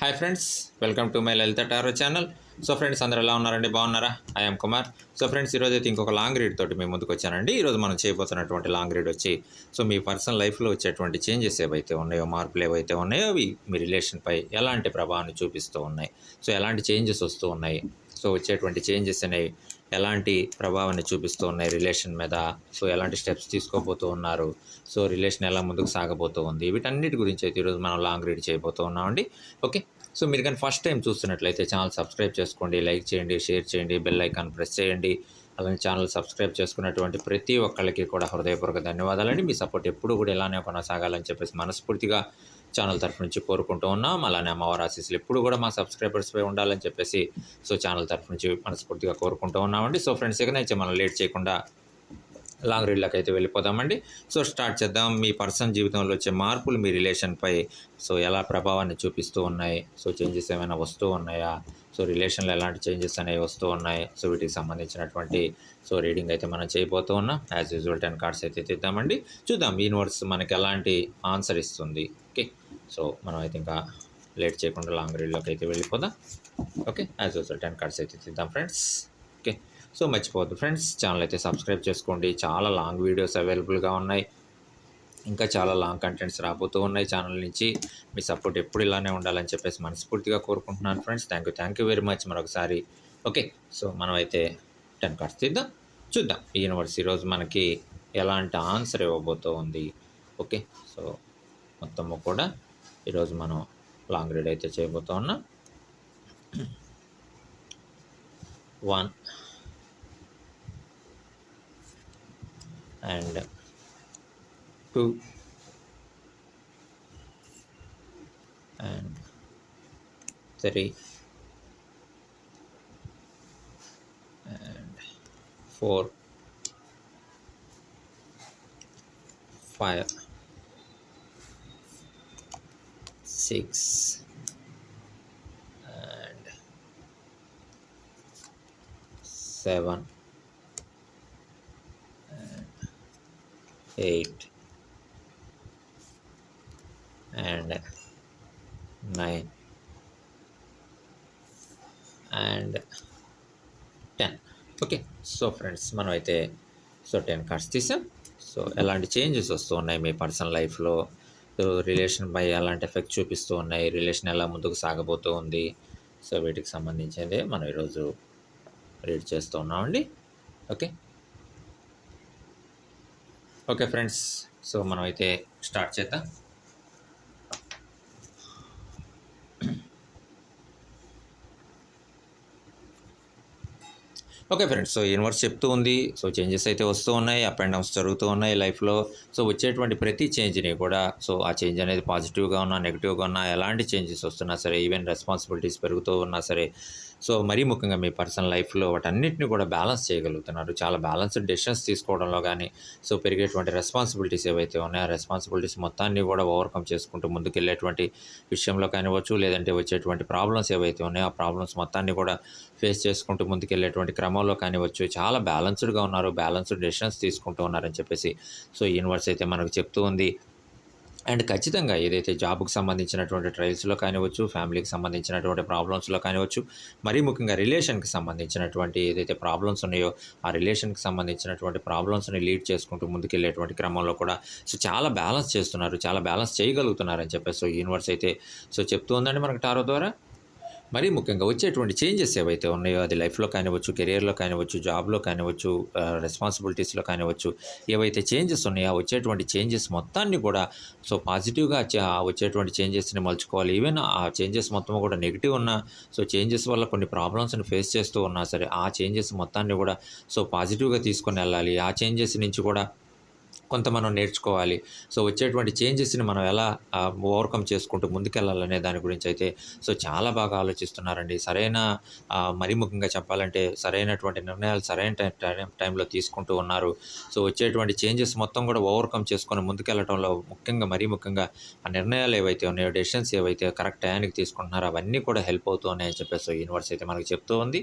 Hi friends welcome to my Lalitha tarot channel so friends అందరు ఎలా ఉన్నారండి? బాగున్నారా? ఐఎమ్ కుమార్ సో ఫ్రెండ్స్ ఈరోజు అయితే ఇంకొక లాంగ్ రీడ్ తోటి మేము ముందుకు వచ్చానండి. ఈరోజు మనం చేయబోతున్నటువంటి లాంగ్ రీడ్ వచ్చి సో మీ పర్సనల్ లైఫ్లో వచ్చేటువంటి చేంజెస్ ఏవైతే ఉన్నాయో మార్పులు ఏవైతే ఉన్నాయో అవి మీ రిలేషన్పై ఎలాంటి ప్రభావాన్ని చూపిస్తూ ఉన్నాయి? సో ఎలాంటి చేంజెస్ వస్తూ ఉన్నాయి? సో వచ్చేటువంటి చేంజెస్ అనేవి ఎలాంటి ప్రభావాన్ని చూపిస్తూ ఉన్నాయి రిలేషన్ మీద? సో ఎలాంటి స్టెప్స్ తీసుకోబోతూ ఉన్నారు? సో రిలేషన్ ఎలా ముందుకు సాగబోతూ ఉంది? వీటన్నిటి గురించి అయితే ఈరోజు మనం లాంగ్ రీడ్ చేయబోతూ ఉన్నామండి. ఓకే. సో మీరు కానీ ఫస్ట్ టైం చూస్తున్నట్లయితే ఛానల్ సబ్స్క్రైబ్ చేసుకోండి లైక్ చేయండి షేర్ చేయండి బెల్ ఐకాన్ ప్రెస్ చేయండి. అలానే ఛానల్ సబ్స్క్రైబ్ చేసుకున్నటువంటి ప్రతి ఒక్కళ్ళకి కూడా హృదయపూర్వక ధన్యవాదాలండి. మీ సపోర్ట్ ఎప్పుడు కూడా ఇలానే కొనసాగాలని చెప్పేసి మనస్ఫూర్తిగా ఛానల్ తరఫు నుంచి కోరుకుంటూ ఉన్నాం. అలానే అమ్మవారి ఆశీస్సులు ఎప్పుడు కూడా మా సబ్స్క్రైబర్స్పై ఉండాలని చెప్పేసి సో ఛానల్ తరఫు నుంచి మనస్ఫూర్తిగా కోరుకుంటూ ఉన్నామండి. సో ఫ్రెండ్స్ ఇకనైతే మనం లేట్ చేయకుండా లాంగ్ రీడ్లోకి అయితే వెళ్ళిపోదామండి. సో స్టార్ట్ చేద్దాం. మీ పర్సన్ జీవితంలో వచ్చే మార్పులు మీ రిలేషన్పై సో ఎలా ప్రభావాన్ని చూపిస్తూ ఉన్నాయి? సో చేంజెస్ ఏమైనా వస్తూ ఉన్నాయా? సో రిలేషన్లో ఎలాంటి చేంజెస్ అనేవి వస్తూ ఉన్నాయి? సో వీటికి సంబంధించినటువంటి సో రీడింగ్ అయితే మనం చేయబోతూ ఉన్నాం. యాజ్ యూజువల్ టెన్ కార్డ్స్ అయితే తీద్దామండి. చూద్దాం యూనివర్స్ మనకి ఎలాంటి ఆన్సర్ ఇస్తుంది? ఓకే సో మనం అయితే ఇంకా లేట్ చేయకుండా లాంగ్ రీడ్లోకి అయితే వెళ్ళిపోదాం. Okay as usual ten cards అయితే తీద్దాం ఫ్రెండ్స్ ఓకే సో మర్చిపోవద్దు ఫ్రెండ్స్ ఛానల్ అయితే సబ్స్క్రైబ్ చేసుకోండి. చాలా లాంగ్ వీడియోస్ అవైలబుల్గా ఉన్నాయి. ఇంకా చాలా లాంగ్ కంటెంట్స్ రాబోతూ ఉన్నాయి ఛానల్ నుంచి. మీ సపోర్ట్ ఎప్పుడు ఇలానే ఉండాలని చెప్పేసి మనస్ఫూర్తిగా కోరుకుంటున్నాను friends thank you thank you very much మరొకసారి ఓకే సో మనం అయితే టెన్ కార్డ్స్ తీద్దాం. చూద్దాం. ఈ యూనివర్స్ ఈరోజు మనకి ఎలాంటి ఆన్సర్ ఇవ్వబోతూ ఉంది ఓకే సో మొత్తము కూడా ఈరోజు మనం లాంగ్ రీడ్ అయితే చేయబోతా ఉన్నాం. One and two and three and four five six and seven eight and nine and ten. Okay, so friends, manu so ten cards this. So, a lot of changes also in my personal life. Low. Relation పై ఎలాంటి effect చూపిస్తూ ఉన్నాయి. Relation ఎలా ముందుకు సాగబోతూ ఉంది. So వీటికి సంబంధించింది మనం ఈరోజు రీడ్ చేస్తూ ఉన్నామండి. ఓకే? Okay friends. సో మనం అయితే స్టార్ట్ చేద్దాం. ఓకే ఫ్రెండ్స్ సో యూనివర్స్ చెప్తూ ఉంది. సో చేంజెస్ అయితే వస్తూ ఉన్నాయి. అప్ అండ్ డౌన్స్ జరుగుతూ ఉన్నాయి లైఫ్లో. సో వచ్చేటువంటి ప్రతి చేంజ్ని కూడా సో ఆ చేంజ్ అనేది పాజిటివ్గా ఉన్నా నెగిటివ్గా ఉన్నా ఎలాంటి చేంజెస్ వస్తున్నా సరే ఈవెన్ రెస్పాన్సిబిలిటీస్ పెరుగుతూ ఉన్నా సరే సో మరీ ముఖ్యంగా మీ పర్సనల్ లైఫ్లో వాటన్నిటిని కూడా బ్యాలెన్స్ చేయగలుగుతున్నారు. చాలా బ్యాలెన్స్డ్ డెసిషన్స్ తీసుకోవడంలో కానీ సో పెరిగేటువంటి రెస్పాన్సిబిలిటీస్ ఏవైతే ఉన్నాయో ఆ రెస్పాన్సిబిలిటీస్ మొత్తాన్ని కూడా ఓవర్కమ్ చేసుకుంటూ ముందుకెళ్ళేటువంటి విషయంలో కానివ్వచ్చు లేదంటే వచ్చేటువంటి ప్రాబ్లమ్స్ ఏవైతే ఉన్నాయో ఆ ప్రాబ్లమ్స్ మొత్తాన్ని కూడా ఫేస్ చేసుకుంటూ ముందుకెళ్ళేటువంటి క్రమంలో కానివ్వచ్చు చాలా బ్యాలెన్స్డ్గా ఉన్నారు బ్యాలెన్స్డ్ డెసిషన్స్ తీసుకుంటూ ఉన్నారని చెప్పేసి సో యూనివర్స్ అయితే మనకు చెప్తూ ఉంది. అండ్ ఖచ్చితంగా ఏదైతే జాబ్కి సంబంధించినటువంటి ట్రయల్స్లో కానివచ్చు ఫ్యామిలీకి సంబంధించినటువంటి ప్రాబ్లమ్స్లో కానివచ్చు మరీ ముఖ్యంగా రిలేషన్కి సంబంధించినటువంటి ఏదైతే ప్రాబ్లమ్స్ ఉన్నాయో ఆ రిలేషన్కి సంబంధించినటువంటి ప్రాబ్లమ్స్ని లీడ్ చేసుకుంటూ ముందుకెళ్ళేటువంటి క్రమంలో కూడా సో చాలా బ్యాలెన్స్ చేస్తున్నారు చాలా బ్యాలెన్స్ చేయగలుగుతున్నారని చెప్పేసి సో యూనివర్స్ అయితే సో చెప్తూ ఉందండి మనకు టారో ద్వారా. మరీ ముఖ్యంగా వచ్చేటువంటి చేంజెస్ ఏవైతే ఉన్నాయో అది లైఫ్లో కానివచ్చు కెరియర్లో కానివచ్చు జాబ్లో కానివచ్చు రెస్పాన్సిబిలిటీస్లో కానివచ్చు ఏవైతే చేంజెస్ ఉన్నాయో వచ్చేటువంటి చేంజెస్ మొత్తాన్ని కూడా సో పాజిటివ్గా వచ్చేటువంటి చేంజెస్ని మలుచుకోవాలి. ఈవెన్ ఆ చేంజెస్ మొత్తం కూడా నెగిటివ్ ఉన్నా సో చేంజెస్ వల్ల కొన్ని ప్రాబ్లమ్స్ని ఫేస్ చేస్తూ ఉన్నా సరే ఆ చేంజెస్ మొత్తాన్ని కూడా సో పాజిటివ్గా తీసుకొని వెళ్ళాలి. ఆ చేంజెస్ నుంచి కూడా కొంత మనం నేర్చుకోవాలి. సో వచ్చేటువంటి చేంజెస్ని మనం ఎలా ఓవర్కమ్ చేసుకుంటూ ముందుకెళ్ళాలనే దాని గురించి అయితే సో చాలా బాగా ఆలోచిస్తున్నారండి. సరైన మరీ ముఖ్యంగా చెప్పాలంటే సరైనటువంటి నిర్ణయాలు సరైన టైం టైంలో తీసుకుంటూ ఉన్నారు. సో వచ్చేటువంటి చేంజెస్ మొత్తం కూడా ఓవర్కమ్ చేసుకొని ముందుకెళ్ళడంలో ముఖ్యంగా మరీ ముఖ్యంగా ఆ నిర్ణయాలు ఏవైతే ఉన్నాయో డెసిషన్స్ ఏవైతే కరెక్ట్ టయానికి తీసుకుంటున్నారో అవన్నీ కూడా హెల్ప్ అవుతూ ఉన్నాయని చెప్పేసి యూనివర్స్ అయితే మనకు చెప్తూ ఉంది.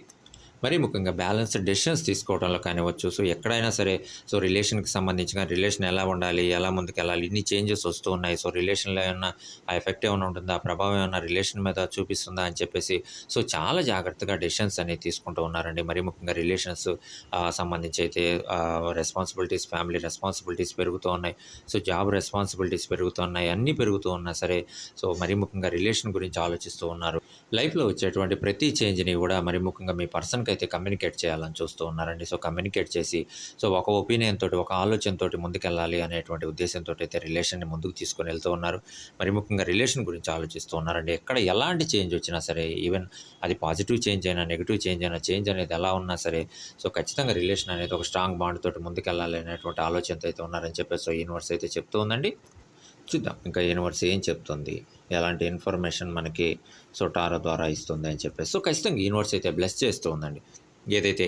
మరీ ముఖ్యంగా బ్యాలెన్స్డ్ డెసిషన్స్ తీసుకోవడంలో కానివచ్చు సో ఎక్కడైనా సరే సో రిలేషన్కి సంబంధించిన రిలేషన్ ఎలా ఉండాలి ఎలా ముందుకు వెళ్ళాలి ఇన్ని చేంజెస్ వస్తూ ఉన్నాయి సో రిలేషన్లో ఏమన్నా ఆ ఎఫెక్ట్ ఏమైనా ఉంటుందా ప్రభావం ఏమైనా రిలేషన్ మీద చూపిస్తుందా అని చెప్పేసి సో చాలా జాగ్రత్తగా డెసిషన్స్ అనేవి తీసుకుంటూ ఉన్నారండి. మరీ ముఖ్యంగా రిలేషన్స్ సంబంధించి అయితే రెస్పాన్సిబిలిటీస్ ఫ్యామిలీ రెస్పాన్సిబిలిటీస్ పెరుగుతూ ఉన్నాయి. సో జాబ్ రెస్పాన్సిబిలిటీస్ పెరుగుతూ ఉన్నాయి అన్నీ పెరుగుతూ ఉన్నా సరే సో మరీ ముఖ్యంగా రిలేషన్ గురించి ఆలోచిస్తూ ఉన్నారు. లైఫ్లో వచ్చేటువంటి ప్రతి చేంజ్ని కూడా మరి ముఖ్యంగా మీ పర్సన్కి అయితే కమ్యూనికేట్ చేయాలని చూస్తూ ఉన్నారండి. సో కమ్యూనికేట్ చేసి సో ఒక ఒపీనియన్ తోటి ఒక ఆలోచనతో ముందుకెళ్ళాలి అనేటువంటి ఉద్దేశంతో అయితే రిలేషన్ని ముందుకు తీసుకొని వెళ్తూ ఉన్నారు. మరి ముఖ్యంగా రిలేషన్ గురించి ఆలోచిస్తూ ఉన్నారండి. ఎక్కడ ఎలాంటి చేంజ్ వచ్చినా సరే ఈవెన్ అది పాజిటివ్ చేంజ్ అయినా నెగిటివ్ చేంజ్ అయినా చేంజ్ అనేది ఎలా ఉన్నా సరే సో ఖచ్చితంగా రిలేషన్ అనేది ఒక స్ట్రాంగ్ బాండ్ తోటి ముందుకెళ్ళాలి అనేటువంటి ఆలోచనతో అయితే ఉన్నారని చెప్పేసి సో యూనివర్స్ అయితే చెప్తూ ఉందండి. చూద్దాం. ఇంకా యూనివర్స్ ఏం చెప్తుంది? ఎలాంటి ఇన్ఫర్మేషన్ మనకి సో టారో ద్వారా ఇస్తుంది అని చెప్పేసి. సో ఖచ్చితంగా యూనివర్స్ అయితే బ్లెస్ చేస్తూ ఉందండి. ఏదైతే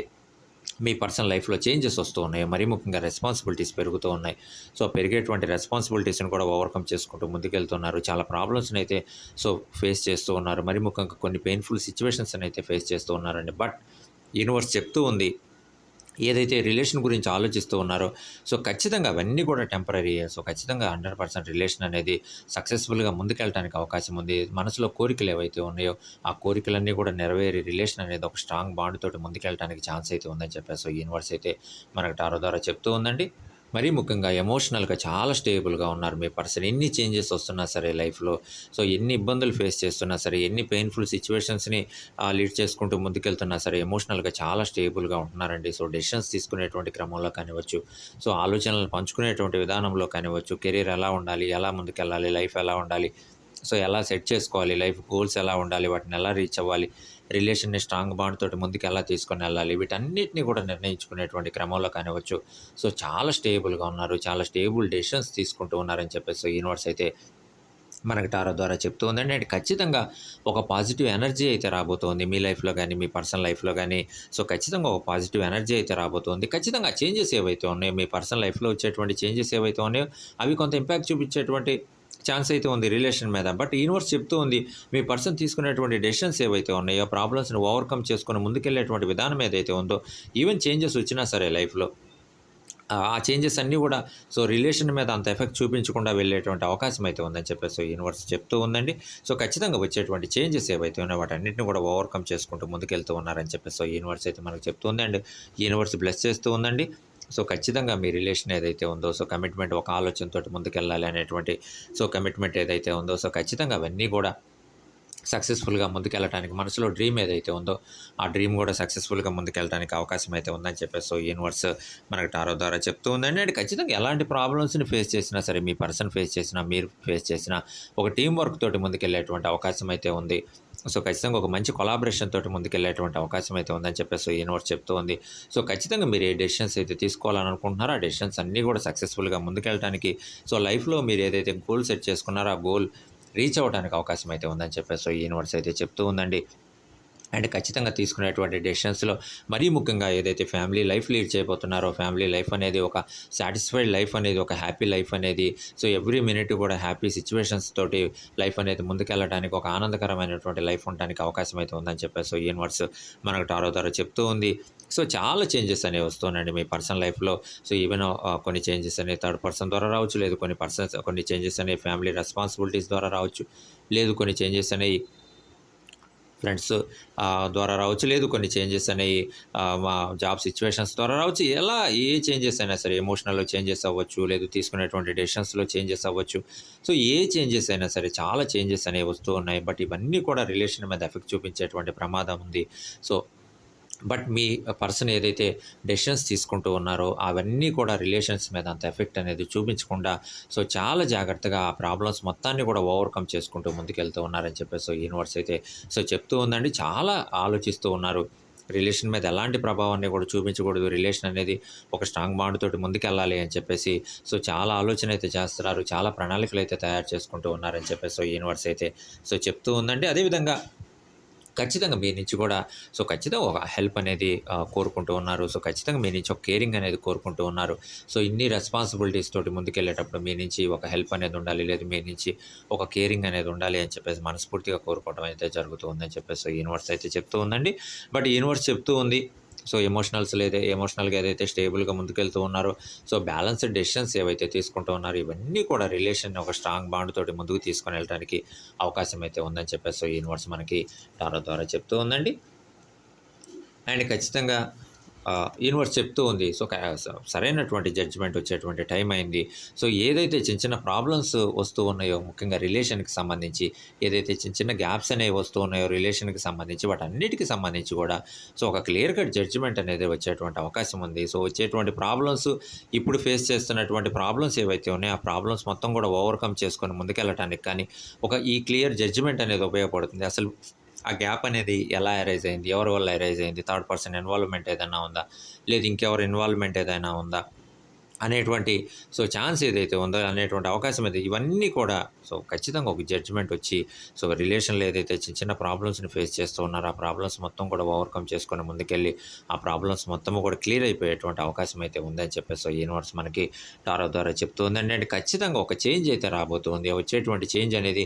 మీ పర్సనల్ లైఫ్లో చేంజెస్ వస్తూ ఉన్నాయి మరీ ముఖ్యంగా రెస్పాన్సిబిలిటీస్ పెరుగుతూ ఉన్నాయి. సో పెరిగేటువంటి రెస్పాన్సిబిలిటీస్ని కూడా ఓవర్కమ్ చేసుకుంటూ ముందుకెళ్తున్నారు. చాలా ప్రాబ్లమ్స్ని అయితే సో ఫేస్ చేస్తూ ఉన్నారు. మరీ ముఖ్యంగా కొన్ని పెయిన్ఫుల్ సిచ్యువేషన్స్ని అయితే ఫేస్ చేస్తూ ఉన్నారండి. బట్ యూనివర్స్ చెప్తూ ఉంది ఏదైతే రిలేషన్ గురించి ఆలోచిస్తూ ఉన్నారో సో ఖచ్చితంగా అవన్నీ కూడా టెంపరీ. సో ఖచ్చితంగా హండ్రెడ్ పర్సెంట్ రిలేషన్ అనేది సక్సెస్ఫుల్గా ముందుకెళ్ళడానికి అవకాశం ఉంది. మనసులో కోరికలు ఏవైతే ఉన్నాయో ఆ కోరికలన్నీ కూడా నెరవేరి రిలేషన్ అనేది ఒక స్ట్రాంగ్ బాండ్ తోటి ముందుకెళ్ళడానికి ఛాన్స్ అయితే ఉందని చెప్పారు సో యూనివర్స్ అయితే మనకు టారో ద్వారా చెప్తూ ఉందండి. మరీ ముఖ్యంగా ఎమోషనల్గా చాలా స్టేబుల్గా ఉన్నారు. మీ పర్సన్ ఎన్ని చేంజెస్ వస్తున్నా సరే లైఫ్లో సో ఎన్ని ఇబ్బందులు ఫేస్ చేస్తున్నా సరే ఎన్ని పెయిన్ఫుల్ సిచ్యువేషన్స్ని లీడ్ చేసుకుంటూ ముందుకెళ్తున్నా సరే ఎమోషనల్గా చాలా స్టేబుల్గా ఉంటున్నారండి. సో డెసిషన్స్ తీసుకునేటువంటి క్రమంలో కానివచ్చు సో ఆలోచనలు పంచుకునేటువంటి విధానంలో కానివచ్చు కెరీర్ ఎలా ఉండాలి ఎలా ముందుకెళ్ళాలి లైఫ్ ఎలా ఉండాలి సో ఎలా సెట్ చేసుకోవాలి లైఫ్ గోల్స్ ఎలా ఉండాలి వాటిని ఎలా రీచ్ అవ్వాలి రిలేషన్ని స్ట్రాంగ్ బాండ్ తోటి ముందుకు ఎలా తీసుకొని వెళ్ళాలి? వీటన్నిటిని కూడా నిర్ణయించుకునేటువంటి క్రమంలో కానివచ్చు సో చాలా స్టేబుల్గా ఉన్నారు. చాలా స్టేబుల్ డెసిషన్స్ తీసుకుంటూ ఉన్నారని చెప్పేసి యూనివర్స్ అయితే మనకి టారో ద్వారా చెప్తూ ఉందండి అండ్ ఖచ్చితంగా ఒక పాజిటివ్ ఎనర్జీ అయితే రాబోతోంది మీ లైఫ్లో కానీ మీ పర్సనల్ లైఫ్లో కానీ సో ఖచ్చితంగా ఒక పాజిటివ్ ఎనర్జీ అయితే రాబోతోంది. ఖచ్చితంగా చేంజెస్ ఏవైతే ఉన్నాయో మీ పర్సనల్ లైఫ్లో వచ్చేటువంటి చేంజెస్ ఏవైతే ఉన్నాయో అవి కొంత ఇంపాక్ట్ చూపించేటువంటి ఛాన్స్ అయితే ఉంది రిలేషన్ మీద. బట్ యూనివర్స్ చెప్తూ ఉంది మీ పర్సన్ తీసుకునేటువంటి డెసిషన్స్ ఏవైతే ఉన్నాయో ప్రాబ్లమ్స్ని ఓవర్కమ్ చేసుకుని ముందుకెళ్ళేటువంటి విధానం ఏదైతే ఉందో ఈవెన్ చేంజెస్ వచ్చినా సరే లైఫ్లో. ఆ చేంజెస్ అన్నీ కూడా సో రిలేషన్ మీద అంత ఎఫెక్ట్ చూపించకుండా వెళ్ళేటువంటి అవకాశం అయితే ఉందని చెప్పేసి యూనివర్స్ చెప్తూ ఉందండి. సో ఖచ్చితంగా వచ్చేటువంటి చేంజెస్ ఏవైతే ఉన్నాయో వాటన్నిటిని కూడా ఓవర్కమ్ చేసుకుంటూ ముందుకెళ్తూ ఉన్నారని చెప్పేసి యూనివర్స్ అయితే మనకు చెప్తూ ఉందండి యూనివర్స్ బ్లెస్ చేస్తూ ఉందండి. సో ఖచ్చితంగా మీ రిలేషన్ ఏదైతే ఉందో సో కమిట్మెంట్ ఒక ఆలోచనతో ముందుకెళ్ళాలి అనేటువంటి సో కమిట్మెంట్ ఏదైతే ఉందో సో ఖచ్చితంగా అవన్నీ కూడా సక్సెస్ఫుల్గా ముందుకెళ్ళడానికి మనసులో డ్రీమ్ ఏదైతే ఉందో ఆ డ్రీమ్ కూడా సక్సెస్ఫుల్గా ముందుకెళ్ళడానికి అవకాశం అయితే ఉందని చెప్పేసి సో యూనివర్స్ మనకు టారో ద్వారా చెప్తూ ఉందండి. అండ్ ఖచ్చితంగా ఎలాంటి ప్రాబ్లమ్స్ని ఫేస్ చేసినా సరే మీ పర్సన్ ఫేస్ చేసినా మీరు ఫేస్ చేసినా ఒక టీం వర్క్ తోటి ముందుకెళ్ళేటువంటి అవకాశం అయితే ఉంది. సో ఖచ్చితంగా ఒక మంచి కొలాబరేషన్ తోటి ముందుకెళ్ళేటువంటి అవకాశం అయితే ఉందని చెప్పేసి యూనివర్స్ చెప్తూ ఉంది. సో ఖచ్చితంగా మీరు ఏ డెసిషన్స్ అయితే తీసుకోవాలని అనుకుంటున్నారో ఆ డెసిషన్స్ అన్నీ కూడా సక్సెస్ఫుల్గా ముందుకెళ్ళడానికి సో లైఫ్లో మీరు ఏదైతే గోల్ సెట్ చేసుకున్నారో ఆ గోల్ రీచ్ అవ్వడానికి అవకాశం అయితే ఉందని చెప్పేసి సో యూనివర్స్ అయితే చెప్తూ ఉందండి. అండ్ ఖచ్చితంగా తీసుకునేటువంటి డెసిషన్స్లో మరీ ముఖ్యంగా ఏదైతే ఫ్యామిలీ లైఫ్ లీడ్ చేయబోతున్నారో ఫ్యామిలీ లైఫ్ అనేది ఒక సాటిస్ఫైడ్ లైఫ్ అనేది ఒక హ్యాపీ లైఫ్ అనేది సో ఎవ్రీ మినిట్ కూడా హ్యాపీ సిచ్యువేషన్స్ తోటి లైఫ్ అనేది ముందుకెళ్ళడానికి ఒక ఆనందకరమైనటువంటి లైఫ్ ఉండడానికి అవకాశం అయితే ఉందని చెప్పేసి సో యూనివర్స్ మనకు టారో ద్వారా చెప్తూ ఉంది. సో చాలా చేంజెస్ అనేవి వస్తున్నాయండి మీ పర్సనల్ లైఫ్లో. సో ఈవెన్ కొన్ని చేంజెస్ అనేవి థర్డ్ పర్సన్ ద్వారా రావచ్చు లేదు కొన్ని పర్సన్స్ కొన్ని చేంజెస్ అనేవి ఫ్యామిలీ రెస్పాన్సిబిలిటీస్ ద్వారా రావచ్చు లేదు కొన్ని చేంజెస్ అనేవి ఫ్రెండ్స్ ద్వారా రావచ్చు లేదు కొన్ని చేంజెస్ అనేవి మా జాబ్ సిచ్యువేషన్స్ ద్వారా రావచ్చు. ఎలా ఏ చేంజెస్ అయినా సరే ఎమోషనల్లో చేంజెస్ అవ్వచ్చు లేదు తీసుకునేటువంటి డెసిషన్స్లో చేంజెస్ అవ్వచ్చు. సో ఏ చేంజెస్ అయినా సరే చాలా చేంజెస్ అనేవి వస్తూ ఉన్నాయి. బట్ ఇవన్నీ కూడా రిలేషన్ మీద ఎఫెక్ట్ చూపించేటువంటి ప్రమాదం ఉంది. సో బట్ మీ పర్సన్ ఏదైతే డెసిషన్స్ తీసుకుంటూ ఉన్నారో అవన్నీ కూడా రిలేషన్స్ మీద అంత ఎఫెక్ట్ అనేది చూపించకుండా సో చాలా జాగ్రత్తగా ఆ ప్రాబ్లమ్స్ మొత్తాన్ని కూడా ఓవర్కమ్ చేసుకుంటూ ముందుకెళ్తూ ఉన్నారని చెప్పేసి సో యూనివర్స్ అయితే సో చెప్తూ ఉందండి. చాలా ఆలోచిస్తూ ఉన్నారు. రిలేషన్ మీద ఎలాంటి ప్రభావాన్ని కూడా చూపించకూడదు. రిలేషన్ అనేది ఒక స్ట్రాంగ్ బాండ్ తోటి ముందుకెళ్ళాలి అని చెప్పేసి సో చాలా ఆలోచన అయితే చేస్తున్నారు. చాలా ప్రణాళికలు అయితే తయారు చేసుకుంటూ ఉన్నారని చెప్పేసి సో యూనివర్స్ అయితే సో చెప్తూ ఉందండి. అదేవిధంగా ఖచ్చితంగా మీ నుంచి కూడా సో ఖచ్చితంగా ఒక హెల్ప్ అనేది కోరుకుంటూ ఉన్నారు. సో ఖచ్చితంగా మీ నుంచి ఒక కేరింగ్ అనేది కోరుకుంటూ ఉన్నారు. సో ఇన్ని రెస్పాన్సిబిలిటీస్ తోటి ముందుకెళ్ళేటప్పుడు మీ నుంచి ఒక హెల్ప్ అనేది ఉండాలి లేదు మీ నుంచి ఒక కేరింగ్ అనేది ఉండాలి అని చెప్పేసి మనస్ఫూర్తిగా కోరుకోవడం అయితే జరుగుతూ ఉందని చెప్పేసి యూనివర్స్ అయితే చెప్తూ ఉందండి. బట్ యూనివర్స్ చెప్తూ ఉంది సో ఎమోషనల్స్ లేదా ఎమోషనల్గా ఏదైతే స్టేబుల్గా ముందుకెళ్తూ ఉన్నారో సో బ్యాలెన్స్డ్ డెసిషన్స్ ఏవైతే తీసుకుంటూ ఉన్నారో ఇవన్నీ కూడా రిలేషన్ ఒక స్ట్రాంగ్ బాండ్ తోటి ముందుకు తీసుకొని వెళ్ళడానికి అవకాశం అయితే ఉందని చెప్పేసి సో యూనివర్స్ మనకి టారో ద్వారా చెప్తూ ఉందండి. అండ్ ఖచ్చితంగా యూనివర్స్ చెప్తూ ఉంది. సో సరైనటువంటి జడ్జిమెంట్ వచ్చేటువంటి టైం అయింది. సో ఏదైతే చిన్న చిన్న ప్రాబ్లమ్స్ వస్తూ ఉన్నాయో ముఖ్యంగా రిలేషన్కి సంబంధించి ఏదైతే చిన్న చిన్న గ్యాప్స్ అనేవి వస్తూ ఉన్నాయో రిలేషన్కి సంబంధించి వాటన్నిటికి సంబంధించి కూడా సో ఒక క్లియర్ కట్ జడ్జిమెంట్ అనేది వచ్చేటువంటి అవకాశం ఉంది. సో వచ్చేటువంటి ప్రాబ్లమ్స్ ఇప్పుడు ఫేస్ చేస్తున్నటువంటి ప్రాబ్లమ్స్ ఏవైతే ఉన్నాయో ఆ ప్రాబ్లమ్స్ మొత్తం కూడా ఓవర్కమ్ చేసుకొని ముందుకెళ్ళటానికి కానీ ఒక ఈ క్లియర్ జడ్జిమెంట్ అనేది ఉపయోగపడుతుంది. అసలు ఆ గ్యాప్ అనేది ఎలా ఎరైజ్ అయింది? ఎవరి వల్ల ఎరైజ్ అయింది? థర్డ్ పర్సన్ ఇన్వాల్వ్మెంట్ ఏదైనా ఉందా? లేదు ఇంకెవరు ఇన్వాల్వ్మెంట్ ఏదైనా ఉందా? అనేటువంటి సో ఛాన్స్ ఏదైతే ఉందో అనేటువంటి అవకాశం అయితే ఇవన్నీ కూడా సో ఖచ్చితంగా ఒక జడ్జిమెంట్ వచ్చి సో రిలేషన్లో ఏదైతే చిన్న చిన్న ప్రాబ్లమ్స్ని ఫేస్ చేస్తూ ఉన్నారో ఆ ప్రాబ్లమ్స్ మొత్తం కూడా ఓవర్కమ్ చేసుకొని ముందుకెళ్ళి ఆ ప్రాబ్లమ్స్ మొత్తం కూడా క్లియర్ అయిపోయేటువంటి అవకాశం అయితే ఉందని చెప్పేసి సో యూనివర్స్ మనకి టారో ద్వారా చెప్తూ ఉందండి అంటే ఖచ్చితంగా ఒక చేంజ్ అయితే రాబోతుంది వచ్చేటువంటి చేంజ్ అనేది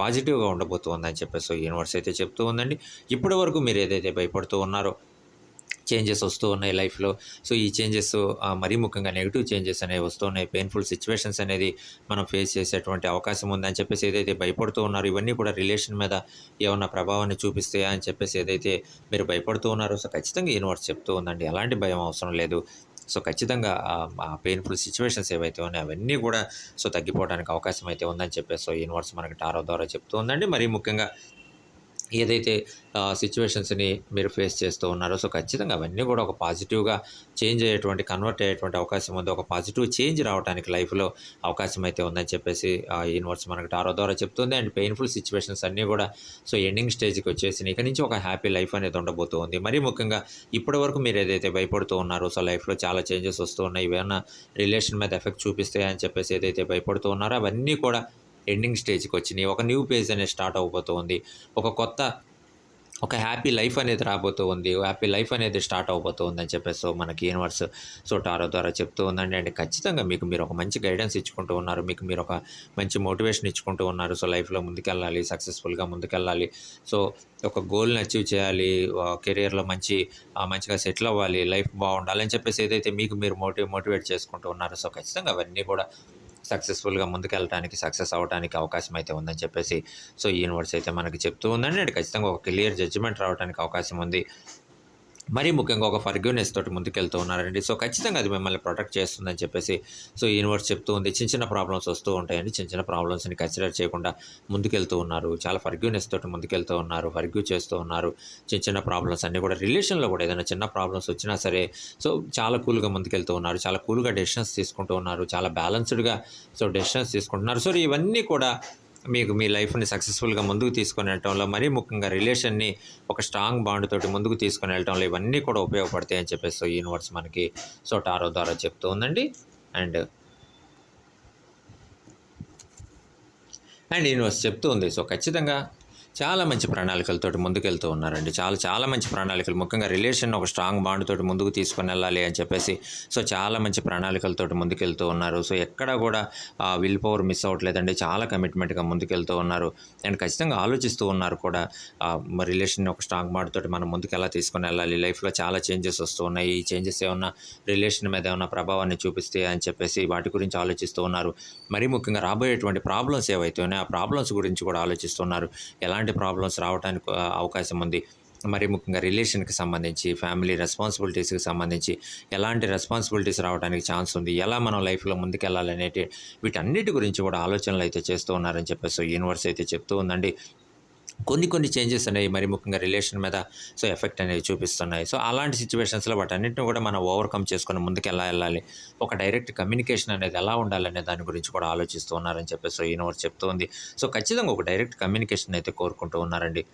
పాజిటివ్గా ఉండబోతుందని చెప్పేసి సో యూనివర్స్ అయితే చెప్తూ ఉందండి. ఇప్పటి వరకు మీరు ఏదైతే భయపడుతూ ఉన్నారో చేంజెస్ వస్తూ ఉన్నాయి లైఫ్లో. సో ఈ చేంజెస్ మరీ ముఖ్యంగా నెగిటివ్ చేంజెస్ అనేవి వస్తూ ఉన్నాయి. పెయిన్ఫుల్ సిచ్యువేషన్స్ అనేది మనం ఫేస్ చేసేటువంటి అవకాశం ఉందని చెప్పేసి ఏదైతే భయపడుతూ ఉన్నారో ఇవన్నీ కూడా రిలేషన్ మీద ఏమన్నా ప్రభావాన్ని చూపిస్తాయా అని చెప్పేసి ఏదైతే మీరు భయపడుతూ ఉన్నారో సో ఖచ్చితంగా యూనివర్స్ చెప్తూ ఉందండి. ఎలాంటి భయం అవసరం లేదు. సో ఖచ్చితంగా ఆ పెయిన్ఫుల్ సిచ్యువేషన్స్ ఏవైతే ఉన్నాయో అవన్నీ కూడా సో తగ్గిపోవడానికి అవకాశం అయితే ఉందని చెప్పేసి సో యూనివర్స్ మనకి టారో ద్వారా చెప్తూ ఉందండి. మరీ ముఖ్యంగా ఏదైతే సిచ్యువేషన్స్ని మీరు ఫేస్ చేస్తూ ఉన్నారో సో ఖచ్చితంగా అవన్నీ కూడా ఒక పాజిటివ్గా చేంజ్ అయ్యేటువంటి కన్వర్ట్ అయ్యేటువంటి అవకాశం ఉంది. ఒక పాజిటివ్ చేంజ్ రావడానికి లైఫ్లో అవకాశం అయితే ఉందని చెప్పేసి ఆ యూనివర్స్ మనకు టారో ద్వారా చెప్తుంది. అండ్ పెయిన్ఫుల్ సిచ్యువేషన్స్ అన్నీ కూడా సో ఎండింగ్ స్టేజ్కి వచ్చేసి ఇక నుంచి ఒక హ్యాపీ లైఫ్ అనేది ఉండబోతుంది మరీ ముఖ్యంగా ఇప్పటి వరకు మీరు ఏదైతే భయపడుతూ ఉన్నారో సో లైఫ్లో చాలా చేంజెస్ వస్తూ ఉన్నాయి. ఇవేమన్నా రిలేషన్ మీద ఎఫెక్ట్ చూపిస్తాయని చెప్పేసి ఏదైతే భయపడుతూ ఉన్నారో అవన్నీ కూడా ఎండింగ్ స్టేజ్కి వచ్చినాయి. ఒక న్యూ పేజ్ అనేది స్టార్ట్ అవబోతుంది. ఒక కొత్త ఒక హ్యాపీ లైఫ్ అనేది రాబోతూ ఉంది హ్యాపీ లైఫ్ అనేది స్టార్ట్ అవబోతూ ఉందని చెప్పేసి సో మనకి యూనివర్స్ సో టారో ద్వారా చెప్తూ ఉందండి. అండ్ ఖచ్చితంగా మీకు మీరు ఒక మంచి గైడెన్స్ ఇచ్చుకుంటూ ఉన్నారు. మీకు మీరు ఒక మంచి మోటివేషన్ ఇచ్చుకుంటూ ఉన్నారు. సో లైఫ్లో ముందుకెళ్ళాలి సక్సెస్ఫుల్గా ముందుకెళ్ళాలి. సో ఒక గోల్ని అచీవ్ చేయాలి కెరియర్లో మంచి మంచిగా సెటిల్ అవ్వాలి లైఫ్ బాగుండాలని చెప్పేసి ఏదైతే మీకు మీరు మోటివ్ మోటివేట్ చేసుకుంటూ ఉన్నారో సో ఖచ్చితంగా అవన్నీ కూడా సక్సెస్ఫుల్గా ముందుకెళ్ళడానికి సక్సెస్ అవడానికి అవకాశం అయితే ఉందని చెప్పేసి సో ఈ యూనివర్స్ అయితే మనకి చెప్తూ ఉందండి. ఖచ్చితంగా ఒక క్లియర్ జడ్జిమెంట్ రావడానికి అవకాశం ఉంది. మరీ ముఖ్యంగా ఒక ఫర్గ్యూనెస్ తోటి ముందుకెళ్తూ ఉన్నారండి. సో ఖచ్చితంగా అది మిమ్మల్ని ప్రొటెక్ట్ చేస్తుందని చెప్పేసి సో యూనివర్స్ చెప్తూ ఉంది. చిన్న చిన్న ప్రాబ్లమ్స్ వస్తూ ఉంటాయండి. చిన్న చిన్న ప్రాబ్లమ్స్ని కన్సిడర్ చేయకుండా ముందుకెళ్తూ ఉన్నారు. చాలా ఫర్గ్యూనెస్ తోటి ముందుకెళ్తూ ఉన్నారు. ఫర్గ్యూ చేస్తూ ఉన్నారు. చిన్న చిన్న ప్రాబ్లమ్స్ అన్నీ కూడా రిలేషన్లో కూడా ఏదైనా చిన్న ప్రాబ్లమ్స్ వచ్చినా సరే సో చాలా కూల్గా ముందుకెళ్తూ ఉన్నారు. చాలా కూల్గా డెసిషన్స్ తీసుకుంటూ ఉన్నారు. చాలా బ్యాలెన్స్డ్గా సో డెసిషన్స్ తీసుకుంటున్నారు. సో ఇవన్నీ కూడా మీకు మీ లైఫ్ని సక్సెస్ఫుల్గా ముందుకు తీసుకొని వెళ్ళటంలో మరీ ముఖ్యంగా రిలేషన్ని ఒక స్ట్రాంగ్ బాండ్ తోటి ముందుకు తీసుకొని వెళ్ళటంలో ఇవన్నీ కూడా ఉపయోగపడతాయి అని చెప్పేసి సో యూనివర్స్ మనకి సో టారో ద్వారా చెప్తూ ఉందండి. అండ్ అండ్ యూనివర్స్ చెప్తూ ఉంది. సో ఖచ్చితంగా చాలా మంచి ప్రణాళికలతోటి ముందుకెళ్తూ ఉన్నారండి. చాలా చాలా మంచి ప్రణాళికలు. ముఖ్యంగా రిలేషన్ ఒక స్ట్రాంగ్ బాండ్ తోటి ముందుకు తీసుకొని వెళ్ళాలి అని చెప్పేసి సో చాలా మంచి ప్రణాళికలతోటి ముందుకెళ్తూ ఉన్నారు. సో ఎక్కడా కూడా విల్ పవర్ మిస్ అవ్వట్లేదండి. చాలా కమిట్మెంట్గా ముందుకెళ్తూ ఉన్నారు. అండ్ ఖచ్చితంగా ఆలోచిస్తూ ఉన్నారు కూడా రిలేషన్ ఒక స్ట్రాంగ్ బాండ్ తోటి మనం ముందుకు ఎలా తీసుకొని వెళ్ళాలి? లైఫ్లో చాలా చేంజెస్ వస్తూ ఉన్నాయి. ఈ చేంజెస్ ఏమన్నా రిలేషన్ మీద ఏమన్నా ప్రభావాన్ని చూపిస్తే అని చెప్పేసి వాటి గురించి ఆలోచిస్తూ ఉన్నారు. మరీ ముఖ్యంగా రాబోయేటువంటి ప్రాబ్లమ్స్ ఏవైతే ఉన్నాయో ఆ ప్రాబ్లమ్స్ గురించి కూడా ఆలోచిస్తున్నారు ఎలాంటి ప్రాబ్లమ్స్ రావడానికి అవకాశం ఉంది. మరి ముఖ్యంగా రిలేషన్కి సంబంధించి ఫ్యామిలీ రెస్పాన్సిబిలిటీస్కి సంబంధించి ఎలాంటి రెస్పాన్సిబిలిటీస్ రావడానికి ఛాన్స్ ఉంది? ఎలా మనం లైఫ్లో ముందుకెళ్ళాలనేటి వీటన్నిటి గురించి కూడా ఆలోచనలు అయితే చేస్తూ ఉన్నారని చెప్పేసి యూనివర్స్ అయితే చెప్తూ ఉందండి. కొన్ని కొన్ని చేంజెస్ అనేవి మరి ముఖ్యంగా రిలేషన్ మీద సో ఎఫెక్ట్ అనేవి చూపిస్తున్నాయి. సో అలాంటి సిచ్యువేషన్స్లో వాటన్నిటిని కూడా మనం ఓవర్కమ్ చేసుకుని ముందుకు ఎలా వెళ్ళాలి? ఒక డైరెక్ట్ కమ్యూనికేషన్ అనేది ఎలా ఉండాలనే దాని గురించి కూడా ఆలోచిస్తూ ఉన్నారని చెప్పేసి సో యూనివర్స్ చెప్తూ ఉంది. సో ఖచ్చితంగా ఒక డైరెక్ట్ కమ్యూనికేషన్ అయితే కోరుకుంటూ ఉన్నారండి.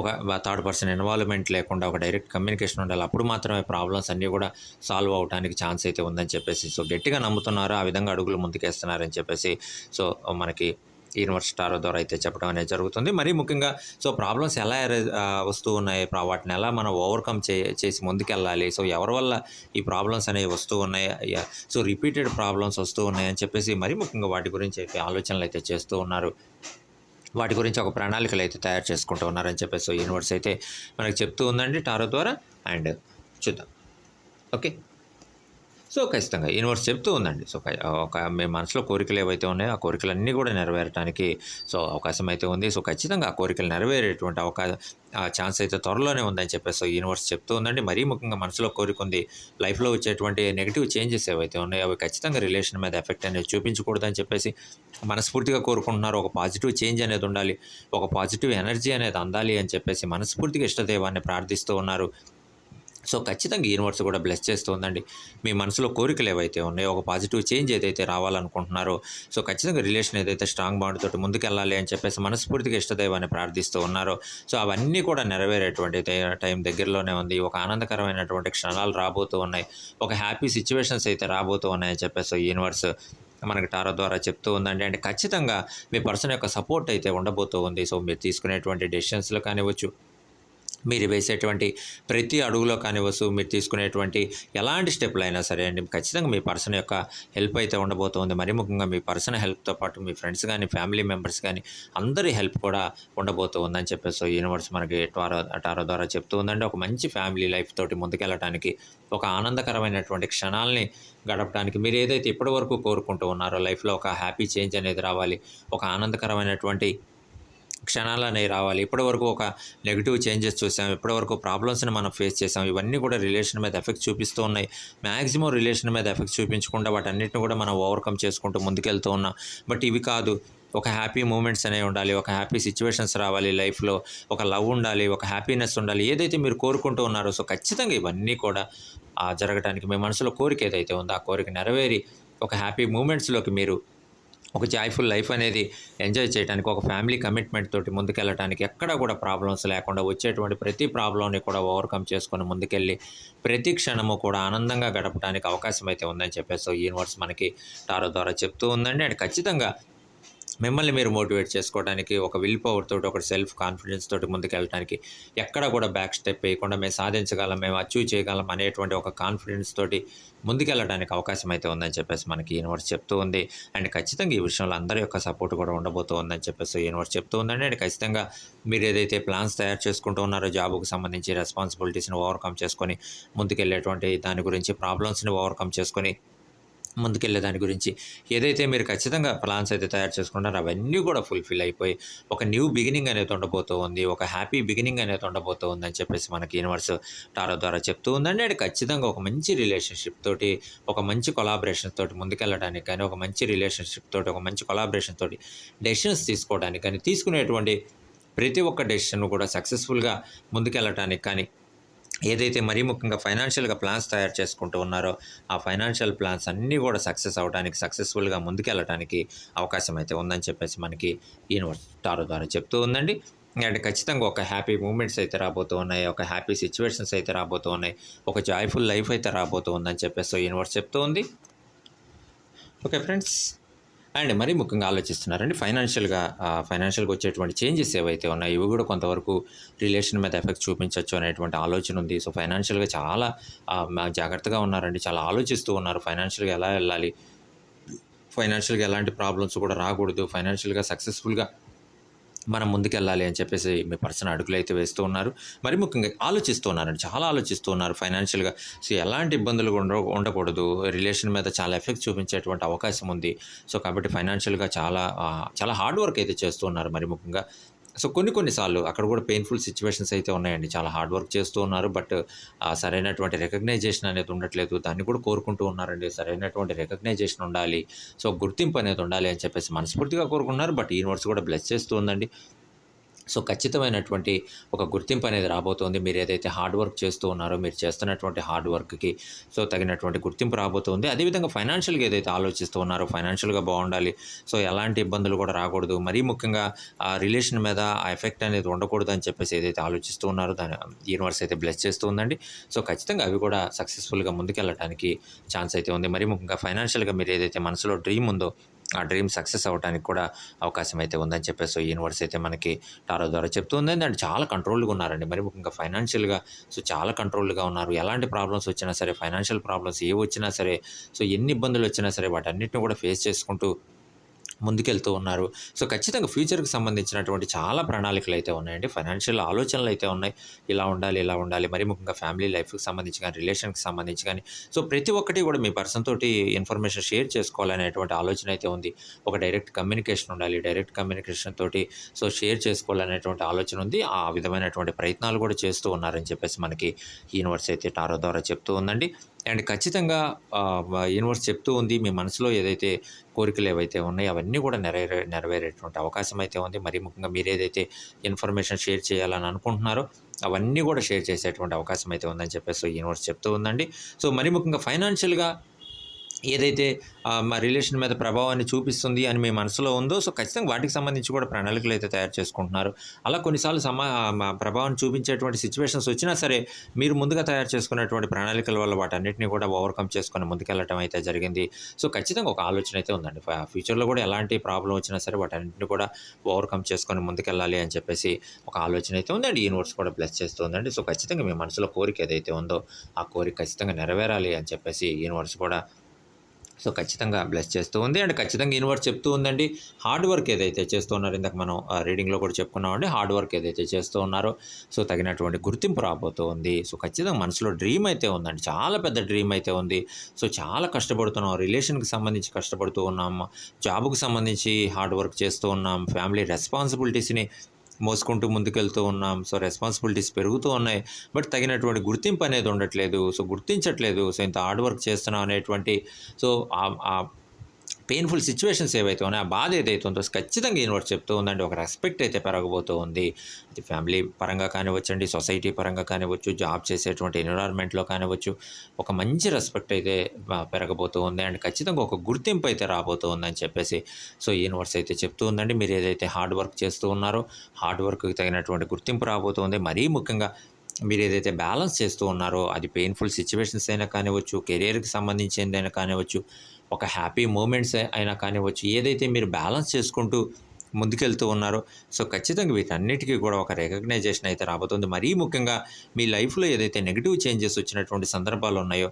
ఒక థర్డ్ పర్సన్ ఇన్వాల్వ్మెంట్ లేకుండా ఒక డైరెక్ట్ కమ్యూనికేషన్ ఉండాలి. అప్పుడు మాత్రమే ప్రాబ్లమ్స్ అన్నీ కూడా సాల్వ్ అవడానికి ఛాన్స్ అయితే ఉందని చెప్పేసి సో గట్టిగా నమ్ముతున్నారు? ఆ విధంగా అడుగులు ముందుకేస్తున్నారని చెప్పేసి సో మనకి యూనివర్స్ టారో ద్వారా అయితే చెప్పడం అనేది జరుగుతుంది. మరీ ముఖ్యంగా సో ప్రాబ్లమ్స్ ఎలా వస్తూ ఉన్నాయి? వాటిని ఎలా మనం ఓవర్కమ్ చే చేసి ముందుకెళ్ళాలి? సో ఎవరి వల్ల ఈ ప్రాబ్లమ్స్ అనేవి వస్తూ ఉన్నాయి? సో రిపీటెడ్ ప్రాబ్లమ్స్ వస్తూ ఉన్నాయి అని చెప్పేసి మరీ ముఖ్యంగా వాటి గురించి అయితే ఆలోచనలు అయితే చేస్తూ ఉన్నారు. వాటి గురించి ఒక ప్రణాళికలు అయితే తయారు చేసుకుంటూ ఉన్నారని చెప్పేసి యూనివర్స్ అయితే మనకు చెప్తూ ఉందండి. టారో ద్వారా అండ్ చూద్దాం. ఓకే? సో ఖచ్చితంగా. యూనివర్స్ చెప్తూ ఉందండి. సో ఒక మీ మనసులో కోరికలు ఏవైతే ఉన్నాయో ఆ కోరికలన్నీ కూడా నెరవేరడానికి సో అవకాశం అయితే ఉంది. సో ఖచ్చితంగా ఆ కోరికలు నెరవేరేటువంటి అవకాశం ఆ ఛాన్స్ అయితే త్వరలోనే ఉందని చెప్పేసి యూనివర్స్ చెప్తూ ఉందండి. మరీ ముఖ్యంగా మనసులో కోరిక ఉంది లైఫ్లో వచ్చేటువంటి నెగిటివ్ చేంజెస్ ఏవైతే ఉన్నాయో అవి ఖచ్చితంగా రిలేషన్ మీద ఎఫెక్ట్ అనేది చూపించకూడదని చెప్పేసి మనస్ఫూర్తిగా కోరుకుంటున్నారు. ఒక పాజిటివ్ చేంజ్ అనేది ఉండాలి. ఒక పాజిటివ్ ఎనర్జీ అనేది అందాలి అని చెప్పేసి మనస్ఫూర్తిగా ఇష్టదేవాన్ని ప్రార్థిస్తూ ఉన్నారు. సో ఖచ్చితంగా యూనివర్స్ కూడా బ్లెస్ చేస్తుందండి. మీ మనసులో కోరికలు ఏవైతే ఉన్నాయో ఒక పాజిటివ్ చేంజ్ ఏదైతే రావాలనుకుంటున్నారో సో ఖచ్చితంగా రిలేషన్ ఏదైతే స్ట్రాంగ్ బాండ్ తోటి ముందుకెళ్ళాలి అని చెప్పేసి మనస్ఫూర్తిగా ఇష్టదైవాన్ని ప్రార్థిస్తూ ఉన్నారో. సో అవన్నీ కూడా నెరవేరేటువంటి టైం దగ్గరలోనే ఉంది. ఒక ఆనందకరమైనటువంటి క్షణాలు రాబోతూ ఉన్నాయి. ఒక హ్యాపీ సిచ్యువేషన్స్ అయితే రాబోతూ ఉన్నాయని చెప్పేసి యూనివర్స్ మనకి టారో ద్వారా చెప్తూ ఉందండి. అంటే ఖచ్చితంగా మీ పర్సన్ యొక్క సపోర్ట్ అయితే ఉండబోతూ ఉంది. సో మీరు తీసుకునేటువంటి డెసిషన్స్లో కానివ్వచ్చు మీరు వేసేటువంటి ప్రతి అడుగులో కానివ్వచ్చు మీరు తీసుకునేటువంటి ఎలాంటి స్టెప్లు అయినా సరే అండి ఖచ్చితంగా మీ పర్సన్ యొక్క హెల్ప్ అయితే ఉండబోతోంది. మరి ముఖ్యంగా మీ పర్సన్ హెల్ప్తో పాటు మీ ఫ్రెండ్స్ కానీ ఫ్యామిలీ మెంబర్స్ కానీ అందరి హెల్ప్ కూడా ఉండబోతోందని చెప్పేసి సో యూనివర్స్ మనకి టారో టారో ద్వారా చెప్తూ ఉందండి. ఒక మంచి ఫ్యామిలీ లైఫ్ తోటి ముందుకెళ్ళటానికి ఒక ఆనందకరమైనటువంటి క్షణాలని గడపడానికి మీరు ఏదైతే ఇప్పటివరకు కోరుకుంటూ ఉన్నారో లైఫ్లో ఒక హ్యాపీ చేంజ్ అనేది రావాలి. ఒక ఆనందకరమైనటువంటి క్షణాలు అనేవి రావాలి. ఇప్పటివరకు ఒక నెగిటివ్ చేంజెస్ చూసాం. ఇప్పటివరకు ప్రాబ్లమ్స్ని మనం ఫేస్ చేసాం. ఇవన్నీ కూడా రిలేషన్ మీద ఎఫెక్ట్ చూపిస్తూ ఉన్నాయి. మ్యాక్సిమం రిలేషన్ మీద ఎఫెక్ట్ చూపించకుండా వాటన్నిటిని కూడా మనం ఓవర్కమ్ చేసుకుంటూ ముందుకెళ్తూ ఉన్నాం. బట్ ఇవి కాదు. ఒక హ్యాపీ మూమెంట్స్ అనేవి ఉండాలి. ఒక హ్యాపీ సిచ్యువేషన్స్ రావాలి లైఫ్లో. ఒక లవ్ ఉండాలి. ఒక హ్యాపీనెస్ ఉండాలి. ఏదైతే మీరు కోరుకుంటూ ఉన్నారో సో ఖచ్చితంగా ఇవన్నీ కూడా జరగడానికి మీ మనసులో కోరిక ఏదైతే ఉందో ఆ కోరిక నెరవేరి ఒక హ్యాపీ మూమెంట్స్లోకి మీరు ఒక జాయ్ఫుల్ లైఫ్ అనేది ఎంజాయ్ చేయడానికి ఒక ఫ్యామిలీ కమిట్మెంట్ తోటి ముందుకెళ్ళడానికి ఎక్కడ కూడా ప్రాబ్లమ్స్ లేకుండా వచ్చేటువంటి ప్రతి ప్రాబ్లంని కూడా ఓవర్కమ్ చేసుకొని ముందుకెళ్ళి ప్రతి క్షణము కూడా ఆనందంగా గడపడానికి అవకాశం అయితే ఉందని చెప్పేసి యూనివర్స్ మనకి టారో ద్వారా చెప్తూ ఉందండి. అండ్ ఖచ్చితంగా మిమ్మల్ని మీరు మోటివేట్ చేసుకోవడానికి ఒక విల్ పవర్ తోటి ఒక సెల్ఫ్ కాన్ఫిడెన్స్ తోటి ముందుకెళ్ళడానికి ఎక్కడ కూడా బ్యాక్ స్టెప్ వేయకుండా మేము సాధించగలం మేము అచీవ్ చేయగలం అనేటువంటి ఒక కాన్ఫిడెన్స్ తోటి ముందుకెళ్ళడానికి అవకాశం అయితే ఉందని చెప్పేసి మనకి యూనివర్స్ చెప్తూ ఉంది. అండ్ ఖచ్చితంగా ఈ విషయంలో అందరి యొక్క సపోర్ట్ కూడా ఉండబోతూ ఉందని చెప్పేసి యూనివర్స్ చెప్తూ ఉందండి. అండ్ ఖచ్చితంగా మీరు ఏదైతే ప్లాన్స్ తయారు చేసుకుంటూ ఉన్నారో జాబ్కు సంబంధించి రెస్పాన్సిబిలిటీస్ని ఓవర్కమ్ చేసుకొని ముందుకెళ్ళేటువంటి దాని గురించి ప్రాబ్లమ్స్ని ఓవర్కమ్ చేసుకొని ముందుకెళ్ళే దాని గురించి. ఏదైతే మీరు ఖచ్చితంగా ప్లాన్స్ అయితే తయారు చేసుకుంటారో అవన్నీ కూడా ఫుల్ఫిల్ అయిపోయి ఒక న్యూ బిగినింగ్ అనేది ఉండబోతూ ఉంది ఒక హ్యాపీ బిగినింగ్ అనేది ఉండబోతూ ఉందని చెప్పేసి మనకి యూనివర్స్ టారో ద్వారా చెప్తూ ఉందండి అది ఖచ్చితంగా ఒక మంచి రిలేషన్షిప్ తోటి ఒక మంచి కొలాబరేషన్ తోటి ముందుకెళ్ళడానికి కానీ ఒక మంచి రిలేషన్షిప్ తోటి ఒక మంచి కొలాబరేషన్ తోటి డెసిషన్స్ తీసుకోవడానికి కానీ తీసుకునేటువంటి ప్రతి ఒక్క డెసిషన్ కూడా సక్సెస్ఫుల్గా ముందుకెళ్ళటానికి కానీ ఏదైతే మరీ ముఖ్యంగా ఫైనాన్షియల్గా ప్లాన్స్ తయారు చేసుకుంటూ ఉన్నారో ఆ ఫైనాన్షియల్ ప్లాన్స్ అన్నీ కూడా సక్సెస్ అవడానికి సక్సెస్ఫుల్గా ముందుకెళ్ళడానికి అవకాశం అయితే ఉందని చెప్పేసి మనకి యూనివర్స్ టారో ద్వారా చెప్తూ ఉందండి. అండ్ ఖచ్చితంగా ఒక హ్యాపీ మూమెంట్స్ అయితే రాబోతూ ఉన్నాయి ఒక హ్యాపీ సిచ్యువేషన్స్ అయితే రాబోతూ ఉన్నాయి ఒక జాయ్ఫుల్ లైఫ్ అయితే రాబోతూ ఉందని చెప్పేసి యూనివర్స్ చెప్తూ ఉంది. Okay friends. అండ్ మరీ ముఖ్యంగా ఆలోచిస్తున్నారండి ఫైనాన్షియల్గా ఫైనాన్షియల్గా వచ్చేటువంటి చేంజెస్ ఏవైతే ఉన్నాయో ఇవి కూడా కొంతవరకు రిలేషన్ మీద ఎఫెక్ట్ చూపించవచ్చు అనేటువంటి ఆలోచన ఉంది. సో ఫైనాన్షియల్గా చాలా జాగ్రత్తగా ఉన్నారండి చాలా ఆలోచిస్తూ ఉన్నారు. ఫైనాన్షియల్గా ఎలా వెళ్ళాలి? ఫైనాన్షియల్గా ఎలాంటి ప్రాబ్లమ్స్ కూడా రాకూడదు. ఫైనాన్షియల్గా సక్సెస్ఫుల్గా మనం ముందుకెళ్ళాలి అని చెప్పేసి మీ పర్సన్ అడుగులు అయితే వేస్తూ ఉన్నారు. మరి ముఖ్యంగా ఆలోచిస్తూ ఉన్నారండి చాలా ఆలోచిస్తూ ఉన్నారు ఫైనాన్షియల్గా. సో ఎలాంటి ఇబ్బందులు ఉండకూడదు. రిలేషన్ మీద చాలా ఎఫెక్ట్ చూపించేటువంటి అవకాశం ఉంది. సో కాబట్టి ఫైనాన్షియల్గా చాలా చాలా హార్డ్ వర్క్ అయితే చేస్తూ ఉన్నారు మరి ముఖ్యంగా. సో కొన్ని కొన్నిసార్లు అక్కడ కూడా పెయిన్ఫుల్ సిచ్యువేషన్స్ అయితే ఉన్నాయండి. చాలా హార్డ్ వర్క్ చేస్తూ ఉన్నారు. బట్ సరైనటువంటి రికగ్నైజేషన్ అనేది ఉండట్లేదు. దాన్ని కూడా కోరుకుంటూ ఉన్నారండి. సరైనటువంటి రికగ్నైజేషన్ ఉండాలి. సో గుర్తింపు అనేది ఉండాలి అని చెప్పేసి మనస్ఫూర్తిగా కోరుకున్నారు బట్ యూనివర్స్ కూడా బ్లెస్ చేస్తూ ఉందండి. సో ఖచ్చితమైనటువంటి ఒక గుర్తింపు అనేది రాబోతోంది. మీరు ఏదైతే హార్డ్ వర్క్ చేస్తూ ఉన్నారో మీరు చేస్తున్నటువంటి హార్డ్ వర్క్కి సో తగినటువంటి గుర్తింపు రాబోతోంది. అదేవిధంగా ఫైనాన్షియల్గా ఏదైతే ఆలోచిస్తూ ఉన్నారో ఫైనాన్షియల్గా బాగుండాలి. సో ఎలాంటి ఇబ్బందులు కూడా రాకూడదు. మరీ ముఖ్యంగా ఆ రిలేషన్ మీద ఆ ఎఫెక్ట్ అనేది ఉండకూడదు అని చెప్పేసి ఏదైతే ఆలోచిస్తూ ఉన్నారో దాని యూనివర్స్ అయితే బ్లెస్ చేస్తూ ఉందండి. సో ఖచ్చితంగా అవి కూడా సక్సెస్ఫుల్గా ముందుకెళ్ళడానికి ఛాన్స్ అయితే ఉంది. మరీ ముఖ్యంగా ఫైనాన్షియల్గా మీరు ఏదైతే మనసులో డ్రీమ్ ఉందో ఆ డ్రీమ్ సక్సెస్ అవ్వడానికి కూడా అవకాశం అయితే ఉందని చెప్పేసి యూనివర్స్ అయితే మనకి టారో ద్వారా చెప్తుంది అండ్ చాలా కంట్రోల్గా ఉన్నారండి. మరి ముఖ్యంగా ఫైనాన్షియల్గా సో చాలా కంట్రోల్గా ఉన్నారు. ఎలాంటి ప్రాబ్లమ్స్ వచ్చినా సరే ఫైనాన్షియల్ ప్రాబ్లమ్స్ ఏ వచ్చినా సరే సో ఎన్ని ఇబ్బందులు వచ్చినా సరే వాటన్నిటిని కూడా ఫేస్ చేసుకుంటూ ముందుకెళ్తూ ఉన్నారు. సో ఖచ్చితంగా ఫ్యూచర్కి సంబంధించినటువంటి చాలా ప్రణాళికలు అయితే ఉన్నాయండి. ఫైనాన్షియల్ ఆలోచనలు అయితే ఉన్నాయి. ఇలా ఉండాలి ఇలా ఉండాలి. మరి ముఖ్యంగా ఫ్యామిలీ లైఫ్కి సంబంధించి కానీ రిలేషన్కి సంబంధించి కానీ. సో ప్రతి ఒక్కటి కూడా మీ పర్సన్ తోటి ఇన్ఫర్మేషన్ షేర్ చేసుకోవాలనేటువంటి ఆలోచన అయితే ఉంది. ఒక డైరెక్ట్ కమ్యూనికేషన్ ఉండాలి డైరెక్ట్ కమ్యూనికేషన్ తోటి సో షేర్ చేసుకోవాలనేటువంటి ఆలోచన ఉంది. ఆ విధమైనటువంటి ప్రయత్నాలు కూడా చేస్తూ ఉన్నారని చెప్పేసి మనకి యూనివర్స్ అయితే టారో ద్వారా చెప్తూ ఉందండి. అండ్ ఖచ్చితంగా యూనివర్స్ చెప్తూ ఉంది మీ మనసులో ఏదైతే కోరికలు ఏవైతే ఉన్నాయో అవన్నీ కూడా నెరవేరే నెరవేరేటువంటి అవకాశం అయితే ఉంది. మరీ ముఖ్యంగా మీరు ఏదైతే ఇన్ఫర్మేషన్ షేర్ చేయాలని అనుకుంటున్నారో అవన్నీ కూడా షేర్ చేసేటువంటి అవకాశం అయితే ఉందని చెప్పేసి యూనివర్స్ చెప్తూ ఉందండి. సో మరీ ముఖ్యంగా ఫైనాన్షియల్గా ఏదైతే మా రిలేషన్ మీద ప్రభావాన్ని చూపిస్తుంది అని మీ మనసులో ఉందో సో ఖచ్చితంగా వాటికి సంబంధించి కూడా ప్రణాళికలు అయితే తయారు చేసుకుంటున్నారు. అలా కొన్నిసార్లు సమా మా ప్రభావం చూపించేటువంటి సిచ్యువేషన్స్ వచ్చినా సరే మీరు ముందుగా తయారు చేసుకున్నటువంటి ప్రణాళికల వల్ల వాటన్నిటిని కూడా ఓవర్కమ్ చేసుకొని ముందుకెళ్ళటం అయితే జరిగింది. సో ఖచ్చితంగా ఒక ఆలోచన అయితే ఉందండి. ఫ్యూచర్లో కూడా ఎలాంటి ప్రాబ్లం వచ్చినా సరే వాటన్నిటిని కూడా ఓవర్కమ్ చేసుకొని ముందుకెళ్ళాలి అని చెప్పేసి ఒక ఆలోచన అయితే ఉందండి. యూనివర్స్ కూడా బ్లెస్ చేస్తుందండి సో ఖచ్చితంగా మీ మనసులో కోరిక ఏదైతే ఉందో ఆ కోరిక ఖచ్చితంగా నెరవేరాలి అని చెప్పేసి యూనివర్స్ కూడా సో ఖచ్చితంగా బ్లెస్ చేస్తూ ఉంది. అండ్ ఖచ్చితంగా యూనివర్స్ చెప్తూ ఉందండి. హార్డ్ వర్క్ ఏదైతే చేస్తూ ఉన్నారో ఇందాక మనం రీడింగ్లో కూడా చెప్పుకున్నామండి హార్డ్ వర్క్ ఏదైతే చేస్తూ ఉన్నారో సో తగినటువంటి గుర్తింపు రాబోతూ ఉంది. సో ఖచ్చితంగా మనసులో డ్రీమ్ అయితే ఉందండి. చాలా పెద్ద డ్రీమ్ అయితే ఉంది. సో చాలా కష్టపడుతున్నాం. రిలేషన్కి సంబంధించి కష్టపడుతూ ఉన్నాం. జాబ్కి సంబంధించి హార్డ్ వర్క్ చేస్తూ ఉన్నాం. ఫ్యామిలీ రెస్పాన్సిబిలిటీస్ని మోసుకుంటూ ముందుకెళ్తూ ఉన్నాం. సో రెస్పాన్సిబిలిటీస్ పెరుగుతూ ఉన్నాయి. బట్ తగినటువంటి గుర్తింపు అనేది ఉండట్లేదు. సో గుర్తించట్లేదు. సో ఇంత హార్డ్ వర్క్ చేస్తున్నాం అనేటువంటి సో ఆ- ఆ పెయిన్ఫుల్ సిచ్యువేషన్స్ ఏవైతే ఉన్నాయో ఆ బాధ ఏదైతే ఉందో ఖచ్చితంగా యూనివర్స్ చెప్తూ ఉందండి. ఒక రెస్పెక్ట్ అయితే పెరగబోతూ ఉంది. అది ఫ్యామిలీ పరంగా కానివ్వచ్చండి సొసైటీ పరంగా కానివ్వచ్చు జాబ్ చేసేటువంటి ఎన్విరాన్మెంట్లో కానివ్వచ్చు ఒక మంచి రెస్పెక్ట్ అయితే పెరగబోతూ ఉంది. అండ్ ఖచ్చితంగా ఒక గుర్తింపు అయితే రాబోతూ ఉందని చెప్పేసి సో యూనివర్స్ అయితే చెప్తూ ఉందండి. మీరు ఏదైతే హార్డ్ వర్క్ చేస్తూ ఉన్నారో హార్డ్ వర్క్కి తగినటువంటి గుర్తింపు రాబోతుంది మరీ ముఖ్యంగా మీరు ఏదైతే బ్యాలెన్స్ చేస్తూ ఉన్నారో అది పెయిన్ఫుల్ సిచ్యువేషన్స్ అయినా కానివ్వచ్చు కెరియర్కి సంబంధించిందైనా కానివ్వచ్చు ఒక హ్యాపీ మూమెంట్స్ అయినా కానివ్వచ్చు ఏదైతే మీరు బ్యాలెన్స్ చేసుకుంటూ ముందుకెళ్తూ ఉన్నారో సో ఖచ్చితంగా వీటన్నిటికీ కూడా ఒక రికగ్నైజేషన్ అయితే రాబోతుంది. మరీ ముఖ్యంగా మీ లైఫ్లో ఏదైతే నెగిటివ్ చేంజెస్ వచ్చినటువంటి సందర్భాలు ఉన్నాయో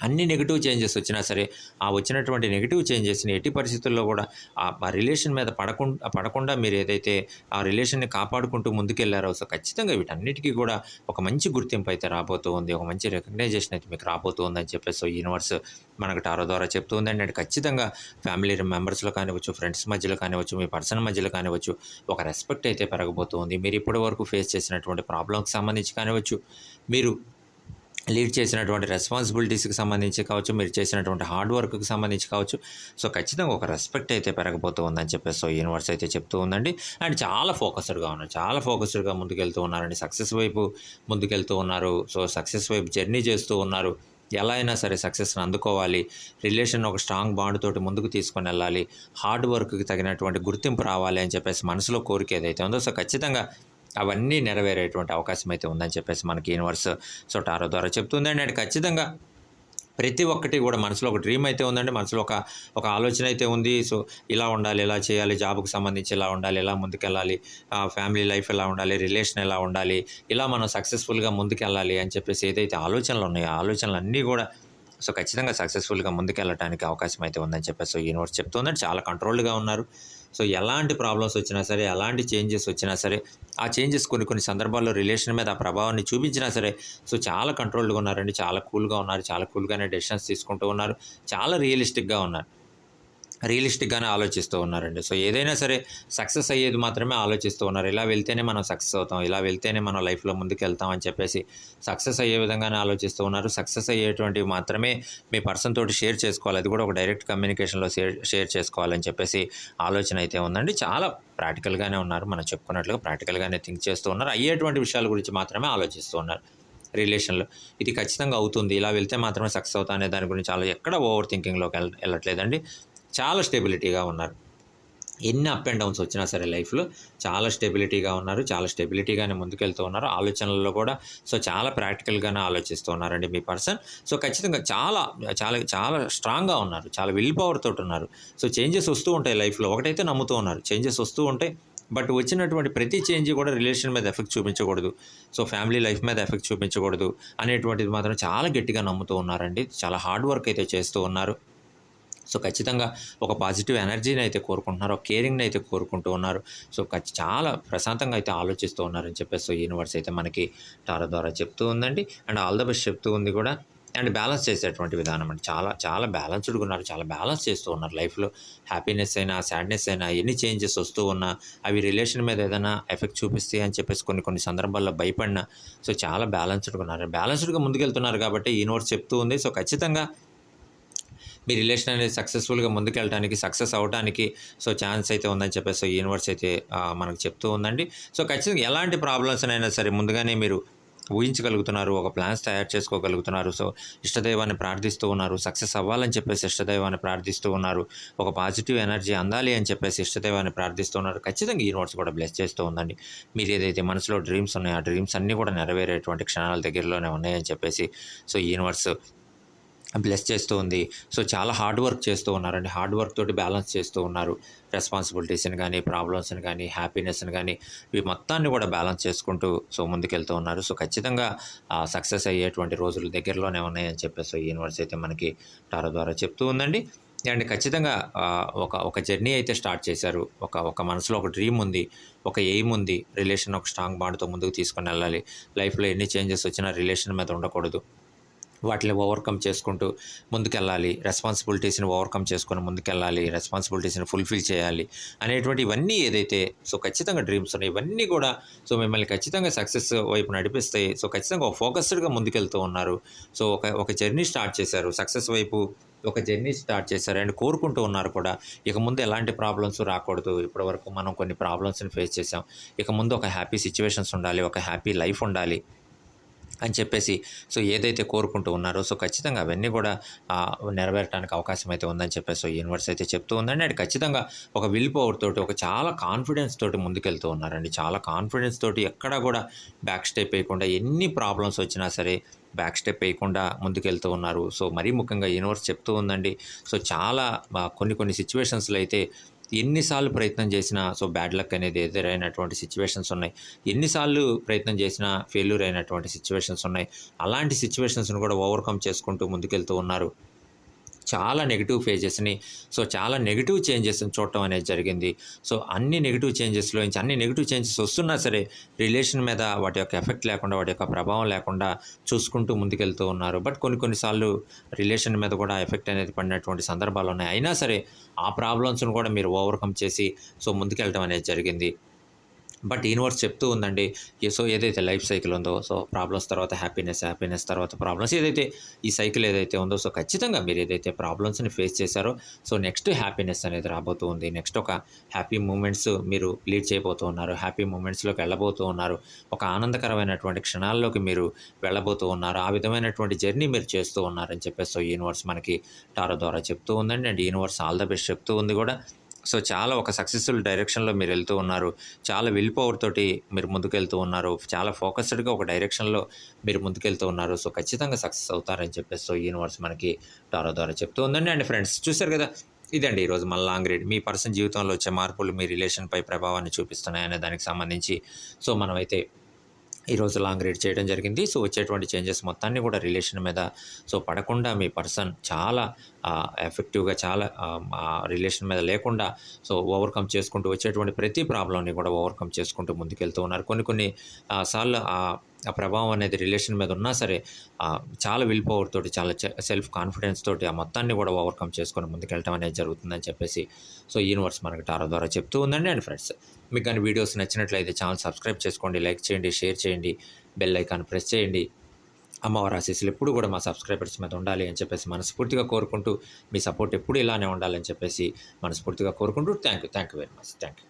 అన్ని నెగిటివ్ చేంజెస్ వచ్చినా సరే ఆ వచ్చినటువంటి నెగిటివ్ చేంజెస్ని ఎట్టి పరిస్థితుల్లో కూడా ఆ రిలేషన్ మీద పడకుండా పడకుండా మీరు ఏదైతే ఆ రిలేషన్ని కాపాడుకుంటూ ముందుకెళ్ళారో సో ఖచ్చితంగా వీటన్నిటికీ కూడా ఒక మంచి గుర్తింపు అయితే రాబోతూ ఉంది. ఒక మంచి రికగ్నైజేషన్ అయితే మీకు రాబోతూ ఉందని చెప్పేసి యూనివర్స్ మనకు టారో ద్వారా చెప్తూ ఉందండి అంటే ఖచ్చితంగా ఫ్యామిలీ మెంబర్స్లో కానివ్వచ్చు ఫ్రెండ్స్ మధ్యలో కానివ్వచ్చు మీ పర్సన్ మధ్యలో కానివ్వచ్చు ఒక రెస్పెక్ట్ అయితే పెరగబోతుంది మీరు ఇప్పటి వరకు ఫేస్ చేసినటువంటి ప్రాబ్లంకి సంబంధించి కానివ్వచ్చు మీరు లీడ్ చేసినటువంటి రెస్పాన్సిబిలిటీస్కి సంబంధించి కావచ్చు మీరు చేసినటువంటి హార్డ్ వర్క్కి సంబంధించి కావచ్చు సో ఖచ్చితంగా ఒక రెస్పెక్ట్ అయితే పెరగబోతూ ఉందని చెప్పేసి సో యూనివర్స్ అయితే చెప్తూ ఉందండి. అండ్ చాలా ఫోకస్డ్గా ఉన్నారు చాలా ఫోకస్డ్గా ముందుకెళ్తూ ఉన్నారండి. సక్సెస్ వైపు ముందుకెళ్తూ ఉన్నారు సో సక్సెస్ వైపు జర్నీ చేస్తూ ఉన్నారు. ఎలా అయినా సరే సక్సెస్ని అందుకోవాలి రిలేషన్ ఒక స్ట్రాంగ్ బాండ్ తోటి ముందుకు తీసుకొని వెళ్ళాలి హార్డ్ వర్క్కి తగినటువంటి గుర్తింపు రావాలి అని చెప్పేసి మనసులో కోరిక ఏదైతే ఉందో సో ఖచ్చితంగా అవన్నీ నెరవేరేటువంటి అవకాశం అయితే ఉందని చెప్పేసి మనకి యూనివర్స్ సో టారో ద్వారా చెప్తుందండి. అండ్ ఖచ్చితంగా ప్రతి ఒక్కటి కూడా మనసులో ఒక డ్రీమ్ అయితే ఉందండి. మనసులో ఒక ఒక ఆలోచన అయితే ఉంది. సో ఇలా ఉండాలి ఇలా చేయాలి జాబ్కి సంబంధించి ఇలా ఉండాలి ఇలా ముందుకెళ్ళాలి ఫ్యామిలీ లైఫ్ ఎలా ఉండాలి రిలేషన్ ఎలా ఉండాలి ఇలా మనం సక్సెస్ఫుల్గా ముందుకెళ్ళాలి అని చెప్పేసి ఏదైతే ఆలోచనలు ఉన్నాయో ఆ ఆలోచనలు అన్నీ కూడా సో ఖచ్చితంగా సక్సెస్ఫుల్గా ముందుకెళ్ళడానికి అవకాశం అయితే ఉందని చెప్పేసి సో యూనివర్స్ చెప్తుందండి. చాలా కంట్రోల్గా ఉన్నారు. సో ఎలాంటి ప్రాబ్లమ్స్ వచ్చినా సరే ఎలాంటి చేంజెస్ వచ్చినా సరే ఆ చేంజెస్ కొన్ని కొన్ని సందర్భాల్లో రిలేషన్ మీద ఆ ప్రభావాన్ని చూపించినా సరే సో చాలా కంట్రోల్డ్గా ఉన్నారండి చాలా కూల్గా ఉన్నారు చాలా కూల్గానే డెసిషన్స్ తీసుకుంటూ ఉన్నారు చాలా రియలిస్టిక్గా ఉన్నారు. రియలిస్టిక్గానే ఆలోచిస్తూ ఉన్నారండి. సో ఏదైనా సరే సక్సెస్ అయ్యేది మాత్రమే ఆలోచిస్తూ ఉన్నారు. ఇలా వెళ్తేనే మనం సక్సెస్ అవుతాం. ఇలా వెళ్తేనే మనం లైఫ్లో ముందుకు వెళ్తాం అని చెప్పేసి సక్సెస్ అయ్యే విధంగానే ఆలోచిస్తూ ఉన్నారు. సక్సెస్ అయ్యేటువంటివి మాత్రమే మీ పర్సన్ తోటి షేర్ చేసుకోవాలి. అది కూడా ఒక డైరెక్ట్ కమ్యూనికేషన్లో షేర్ షేర్ చేసుకోవాలని చెప్పేసి ఆలోచన అయితే ఉందండి. చాలా ప్రాక్టికల్గానే ఉన్నారు. మనం చెప్పుకున్నట్లుగా ప్రాక్టికల్గానే థింక్ చేస్తూ ఉన్నారు. అయ్యేటువంటి విషయాల గురించి మాత్రమే ఆలోచిస్తూ ఉన్నారు రిలేషన్లో. ఇది ఖచ్చితంగా అవుతుంది. ఇలా వెళ్తే మాత్రమే సక్సెస్ అవుతా అనే దాని గురించి చాలా ఎక్కడ ఓవర్ థింకింగ్లోకి వెళ్ళ వెళ్ళట్లేదండి. చాలా స్టెబిలిటీగా ఉన్నారు. ఎన్ని అప్ అండ్ డౌన్స్ వచ్చినా సరే లైఫ్లో చాలా స్టెబిలిటీగా ఉన్నారు చాలా స్టెబిలిటీగానే ముందుకెళ్తూ ఉన్నారు. ఆలోచనల్లో కూడా సో చాలా ప్రాక్టికల్గానే ఆలోచిస్తూ ఉన్నారండి మీ పర్సన్. సో ఖచ్చితంగా చాలా చాలా చాలా స్ట్రాంగ్గా ఉన్నారు చాలా విల్ పవర్ తోటి ఉన్నారు. సో చేంజెస్ వస్తూ ఉంటాయి లైఫ్లో ఒకటైతే నమ్ముతూ ఉన్నారు. చేంజెస్ వస్తూ ఉంటాయి బట్ వచ్చినటువంటి ప్రతి చేంజ్ కూడా రిలేషన్ మీద ఎఫెక్ట్ చూపించకూడదు. సో ఫ్యామిలీ లైఫ్ మీద ఎఫెక్ట్ చూపించకూడదు అనేటువంటిది మాత్రం చాలా గట్టిగా నమ్ముతూ ఉన్నారండి. చాలా హార్డ్ వర్క్ అయితే చేస్తూ ఉన్నారు. సో ఖచ్చితంగా ఒక పాజిటివ్ ఎనర్జీని అయితే కోరుకుంటున్నారు ఒక కేరింగ్ని అయితే కోరుకుంటూ ఉన్నారు. సో ఖచ్చి చాలా ప్రశాంతంగా అయితే ఆలోచిస్తూ ఉన్నారని చెప్పేసి సో యూనివర్స్ అయితే మనకి టారా ద్వారా చెప్తూ ఉందండి. అండ్ ఆల్ ద బెస్ట్ చెప్తూ ఉంది కూడా. అండ్ బ్యాలెన్స్ చేసేటువంటి విధానం అండి. చాలా చాలా బ్యాలెన్స్డ్గా ఉన్నారు. చాలా బ్యాలెన్స్ చేస్తూ ఉన్నారు లైఫ్లో. హ్యాపీనెస్ అయినా సాడ్నెస్ అయినా ఎన్ని చేంజెస్ వస్తూ ఉన్నా అవి రిలేషన్ మీద ఏదైనా ఎఫెక్ట్ చూపిస్తాయి అని చెప్పేసి కొన్ని కొన్ని సందర్భాల్లో భయపడినా సో చాలా బ్యాలెన్స్డ్గా ఉన్నారు. బ్యాలెన్స్డ్గా ముందుకెళ్తున్నారు కాబట్టి యూనివర్స్ చెప్తూ ఉంది. సో ఖచ్చితంగా మీ రిలేషన్ అనేది సక్సెస్ఫుల్గా ముందుకెళ్ళడానికి సక్సెస్ అవడానికి సో ఛాన్స్ అయితే ఉందని చెప్పేసి యూనివర్స్ అయితే మనకు చెప్తూ ఉందండి. సో ఖచ్చితంగా ఎలాంటి ప్రాబ్లమ్స్ అయినా సరే ముందుగానే మీరు ఊహించగలుగుతున్నారు ఒక ప్లాన్స్ తయారు చేసుకోగలుగుతున్నారు. సో ఇష్టదైవాన్ని ప్రార్థిస్తూ ఉన్నారు సక్సెస్ అవ్వాలని చెప్పేసి ఇష్టదైవాన్ని ప్రార్థిస్తూ ఉన్నారు ఒక పాజిటివ్ ఎనర్జీ అందాలి అని చెప్పేసి ఇష్టదైవాన్ని ప్రార్థిస్తూ ఉన్నారు. ఖచ్చితంగా యూనివర్స్ కూడా బ్లెస్ చేస్తూ ఉందండి. మీరు ఏదైతే మనసులో డ్రీమ్స్ ఉన్నాయో ఆ డ్రీమ్స్ అన్నీ కూడా నెరవేరేటువంటి క్షణాల దగ్గరలోనే ఉన్నాయని చెప్పేసి సో యూనివర్స్ బ్లెస్ చేస్తూ ఉంది. సో చాలా హార్డ్ వర్క్ చేస్తూ ఉన్నారండి. హార్డ్ వర్క్ తోటి బ్యాలెన్స్ చేస్తూ ఉన్నారు. రెస్పాన్సిబిలిటీస్ని కానీ ప్రాబ్లమ్స్ని కానీ హ్యాపీనెస్ని కానీ ఇవి మొత్తాన్ని కూడా బ్యాలెన్స్ చేసుకుంటూ సో ముందుకెళ్తూ ఉన్నారు. సో ఖచ్చితంగా సక్సెస్ అయ్యేటువంటి రోజులు దగ్గరలోనే ఉన్నాయని చెప్పేసి ఈ యూనివర్స్ అయితే మనకి టారో ద్వారా చెప్తూ ఉందండి. అండ్ ఖచ్చితంగా ఒక ఒక జర్నీ అయితే స్టార్ట్ చేశారు. ఒక ఒక మనసులో ఒక డ్రీమ్ ఉంది. ఒక ఎయిమ్ ఉంది. రిలేషన్ ఒక స్ట్రాంగ్ బాండ్తో ముందుకు తీసుకొని వెళ్ళాలి. లైఫ్లో ఎన్ని చేంజెస్ వచ్చినా రిలేషన్ మీద ఉండకూడదు. వాటిని ఓవర్కమ్ చేసుకుంటూ ముందుకెళ్ళాలి. రెస్పాన్సిబిలిటీస్ని ఓవర్కమ్ చేసుకొని ముందుకెళ్ళాలి. రెస్పాన్సిబిలిటీస్ని ఫుల్ఫిల్ చేయాలి అనేటువంటి ఇవన్నీ ఏదైతే సో ఖచ్చితంగా డ్రీమ్స్ ఉన్నాయి. ఇవన్నీ కూడా సో మిమ్మల్ని ఖచ్చితంగా సక్సెస్ వైపు నడిపిస్తాయి. సో ఖచ్చితంగా ఒక ఫోకస్డ్గా ముందుకెళ్తూ ఉన్నారు. సో ఒక ఒక జర్నీ స్టార్ట్ చేశారు. సక్సెస్ వైపు ఒక జర్నీ స్టార్ట్ చేశారు అండ్ కోరుకుంటూ ఉన్నారు కూడా. ఇక ముందు ఎలాంటి ప్రాబ్లమ్స్ రాకూడదు. ఇప్పటి వరకు మనం కొన్ని ప్రాబ్లమ్స్ని ఫేస్ చేసాం ఇక ముందు ఒక హ్యాపీ సిచ్యువేషన్స్ ఉండాలి. ఒక హ్యాపీ లైఫ్ ఉండాలి. అని చెప్పేసి సో ఏదైతే కోరుకుంటూ ఉన్నారో సో ఖచ్చితంగా అవన్నీ కూడా నెరవేరటానికి నెరవేరడానికి అవకాశం అయితే ఉందని చెప్పేసి సో యూనివర్స్ అయితే చెప్తూ ఉందండి. అండ్ ఖచ్చితంగా ఒక విల్ పవర్ తోటి ఒక చాలా కాన్ఫిడెన్స్ తోటి ముందుకెళ్తూ ఉన్నారండి. చాలా కాన్ఫిడెన్స్ తోటి ఎక్కడా కూడా బ్యాక్ స్టెప్ వేయకుండా ఎన్ని ప్రాబ్లమ్స్ వచ్చినా సరే బ్యాక్ స్టెప్ వేయకుండా ముందుకెళ్తూ ఉన్నారు. సో మరీ ముఖ్యంగా యూనివర్స్ చెప్తూ ఉందండి. సో చాలా కొన్ని కొన్ని సిచ్యువేషన్స్లో అయితే ఎన్నిసార్లు ప్రయత్నం చేసినా సో బ్యాడ్ లక్ అనేది ఎదురైనటువంటి సిచ్యువేషన్స్ ఉన్నాయి. ఎన్నిసార్లు ప్రయత్నం చేసినా ఫెయిల్యూర్ అయినటువంటి సిచ్యువేషన్స్ ఉన్నాయి. అలాంటి సిచ్యువేషన్స్ని కూడా ఓవర్కమ్ చేసుకుంటూ ముందుకెళ్తూ ఉన్నారు. చాలా నెగిటివ్ ఫేజెస్ని సో చాలా నెగిటివ్ చేంజెస్ని చూడటం అనేది జరిగింది. సో అన్ని నెగిటివ్ చేంజెస్లో నుంచి అన్ని నెగిటివ్ చేంజెస్ వస్తున్నా సరే రిలేషన్ మీద వాటి యొక్క ఎఫెక్ట్ లేకుండా వాటి యొక్క ప్రభావం లేకుండా చూసుకుంటూ ముందుకెళ్తూ ఉన్నారు. బట్ కొన్ని కొన్నిసార్లు రిలేషన్ మీద కూడా ఎఫెక్ట్ అనేది పడినటువంటి సందర్భాలు ఉన్నాయి. అయినా సరే ఆ ప్రాబ్లమ్స్ను కూడా మీరు ఓవర్కమ్ చేసి సో ముందుకెళ్ళటం అనేది జరిగింది. బట్ యూనివర్స్ చెప్తూ ఉందండి. ఏ- సో ఏదైతే లైఫ్ సైకిల్ ఉందో సో ప్రాబ్లమ్స్ తర్వాత హ్యాపీనెస్ హ్యాపీనెస్ తర్వాత ప్రాబ్లమ్స్ ఏదైతే ఈ సైకిల్ ఏదైతే ఉందో సో ఖచ్చితంగా మీరు ఏదైతే ప్రాబ్లమ్స్ని ఫేస్ చేశారో సో నెక్స్ట్ హ్యాపీనెస్ అనేది రాబోతూ ఉంది. నెక్స్ట్ ఒక హ్యాపీ మూమెంట్స్ మీరు లీడ్ చేయబోతూ ఉన్నారు. హ్యాపీ మూమెంట్స్లోకి వెళ్ళబోతూ ఉన్నారు. ఒక ఆనందకరమైనటువంటి క్షణాల్లోకి మీరు వెళ్ళబోతూ ఉన్నారు. ఆ విధమైనటువంటి జర్నీ మీరు చేస్తూ ఉన్నారని చెప్పేసి సో యూనివర్స్ మనకి టారో ద్వారా చెప్తూ ఉందండి. And universe all the best చెప్తూ ఉంది కూడా. సో చాలా ఒక సక్సెస్ఫుల్ డైరెక్షన్లో మీరు వెళ్తూ ఉన్నారు. చాలా విల్ పవర్ తోటి మీరు ముందుకెళ్తూ ఉన్నారు. చాలా ఫోకస్డ్గా ఒక డైరెక్షన్లో మీరు ముందుకెళ్తూ ఉన్నారు. సో ఖచ్చితంగా సక్సెస్ అవుతారని చెప్పేసి సో యూనివర్స్ మనకి టారో ద్వారా చెప్తూ ఉందండి. అండ్ ఫ్రెండ్స్ చూశారు కదా? ఇదండి ఈరోజు మన లాంగ్ రీడ్ మీ పర్సన్ జీవితంలో వచ్చే మార్పులు మీ రిలేషన్పై ప్రభావాన్ని చూపిస్తున్నాయనే దానికి సంబంధించి సో మనమైతే ఈరోజు లాంగ్ రీడ్ చేయడం జరిగింది. సో వచ్చేటువంటి చేంజెస్ మొత్తాన్ని కూడా రిలేషన్ మీద సో పడకుండా మీ పర్సన్ చాలా ఎఫెక్టివ్గా చాలా రిలేషన్ మీద లేకుండా సో ఓవర్కమ్ చేసుకుంటూ వచ్చేటువంటి ప్రతి ప్రాబ్లమ్ని కూడా ఓవర్కమ్ చేసుకుంటూ ముందుకెళ్తూ ఉన్నారు. కొన్ని కొన్ని సార్లు ఆ ప్రభావం అనేది రిలేషన్ మీద ఉన్నా సరే చాలా విల్ పవర్ తోటి చాలా సెల్ఫ్ కాన్ఫిడెన్స్ తోటి ఆ మొత్తాన్ని కూడా ఓవర్కమ్ చేసుకొని ముందుకెళ్ళటం అనేది జరుగుతుందని చెప్పేసి సో యూనివర్స్ మనకి టారో ద్వారా చెప్తూ ఉందండి. అండ్ ఫ్రెండ్స్ మీకు కానీ వీడియోస్ నచ్చినట్లయితే ఛానల్ సబ్స్క్రైబ్ చేసుకోండి లైక్ చేయండి షేర్ చేయండి బెల్ ఐకాన్ ప్రెస్ చేయండి. అమ్మవారి ఆశీస్సులు ఎప్పుడు కూడా మా సబ్స్క్రైబర్స్ మీద ఉండాలి అని చెప్పేసి మనస్ఫూర్తిగా కోరుకుంటూ మీ సపోర్ట్ ఎప్పుడు ఇలానే ఉండాలని చెప్పేసి మనస్ఫూర్తిగా కోరుకుంటూ thank you thank you very much thank you.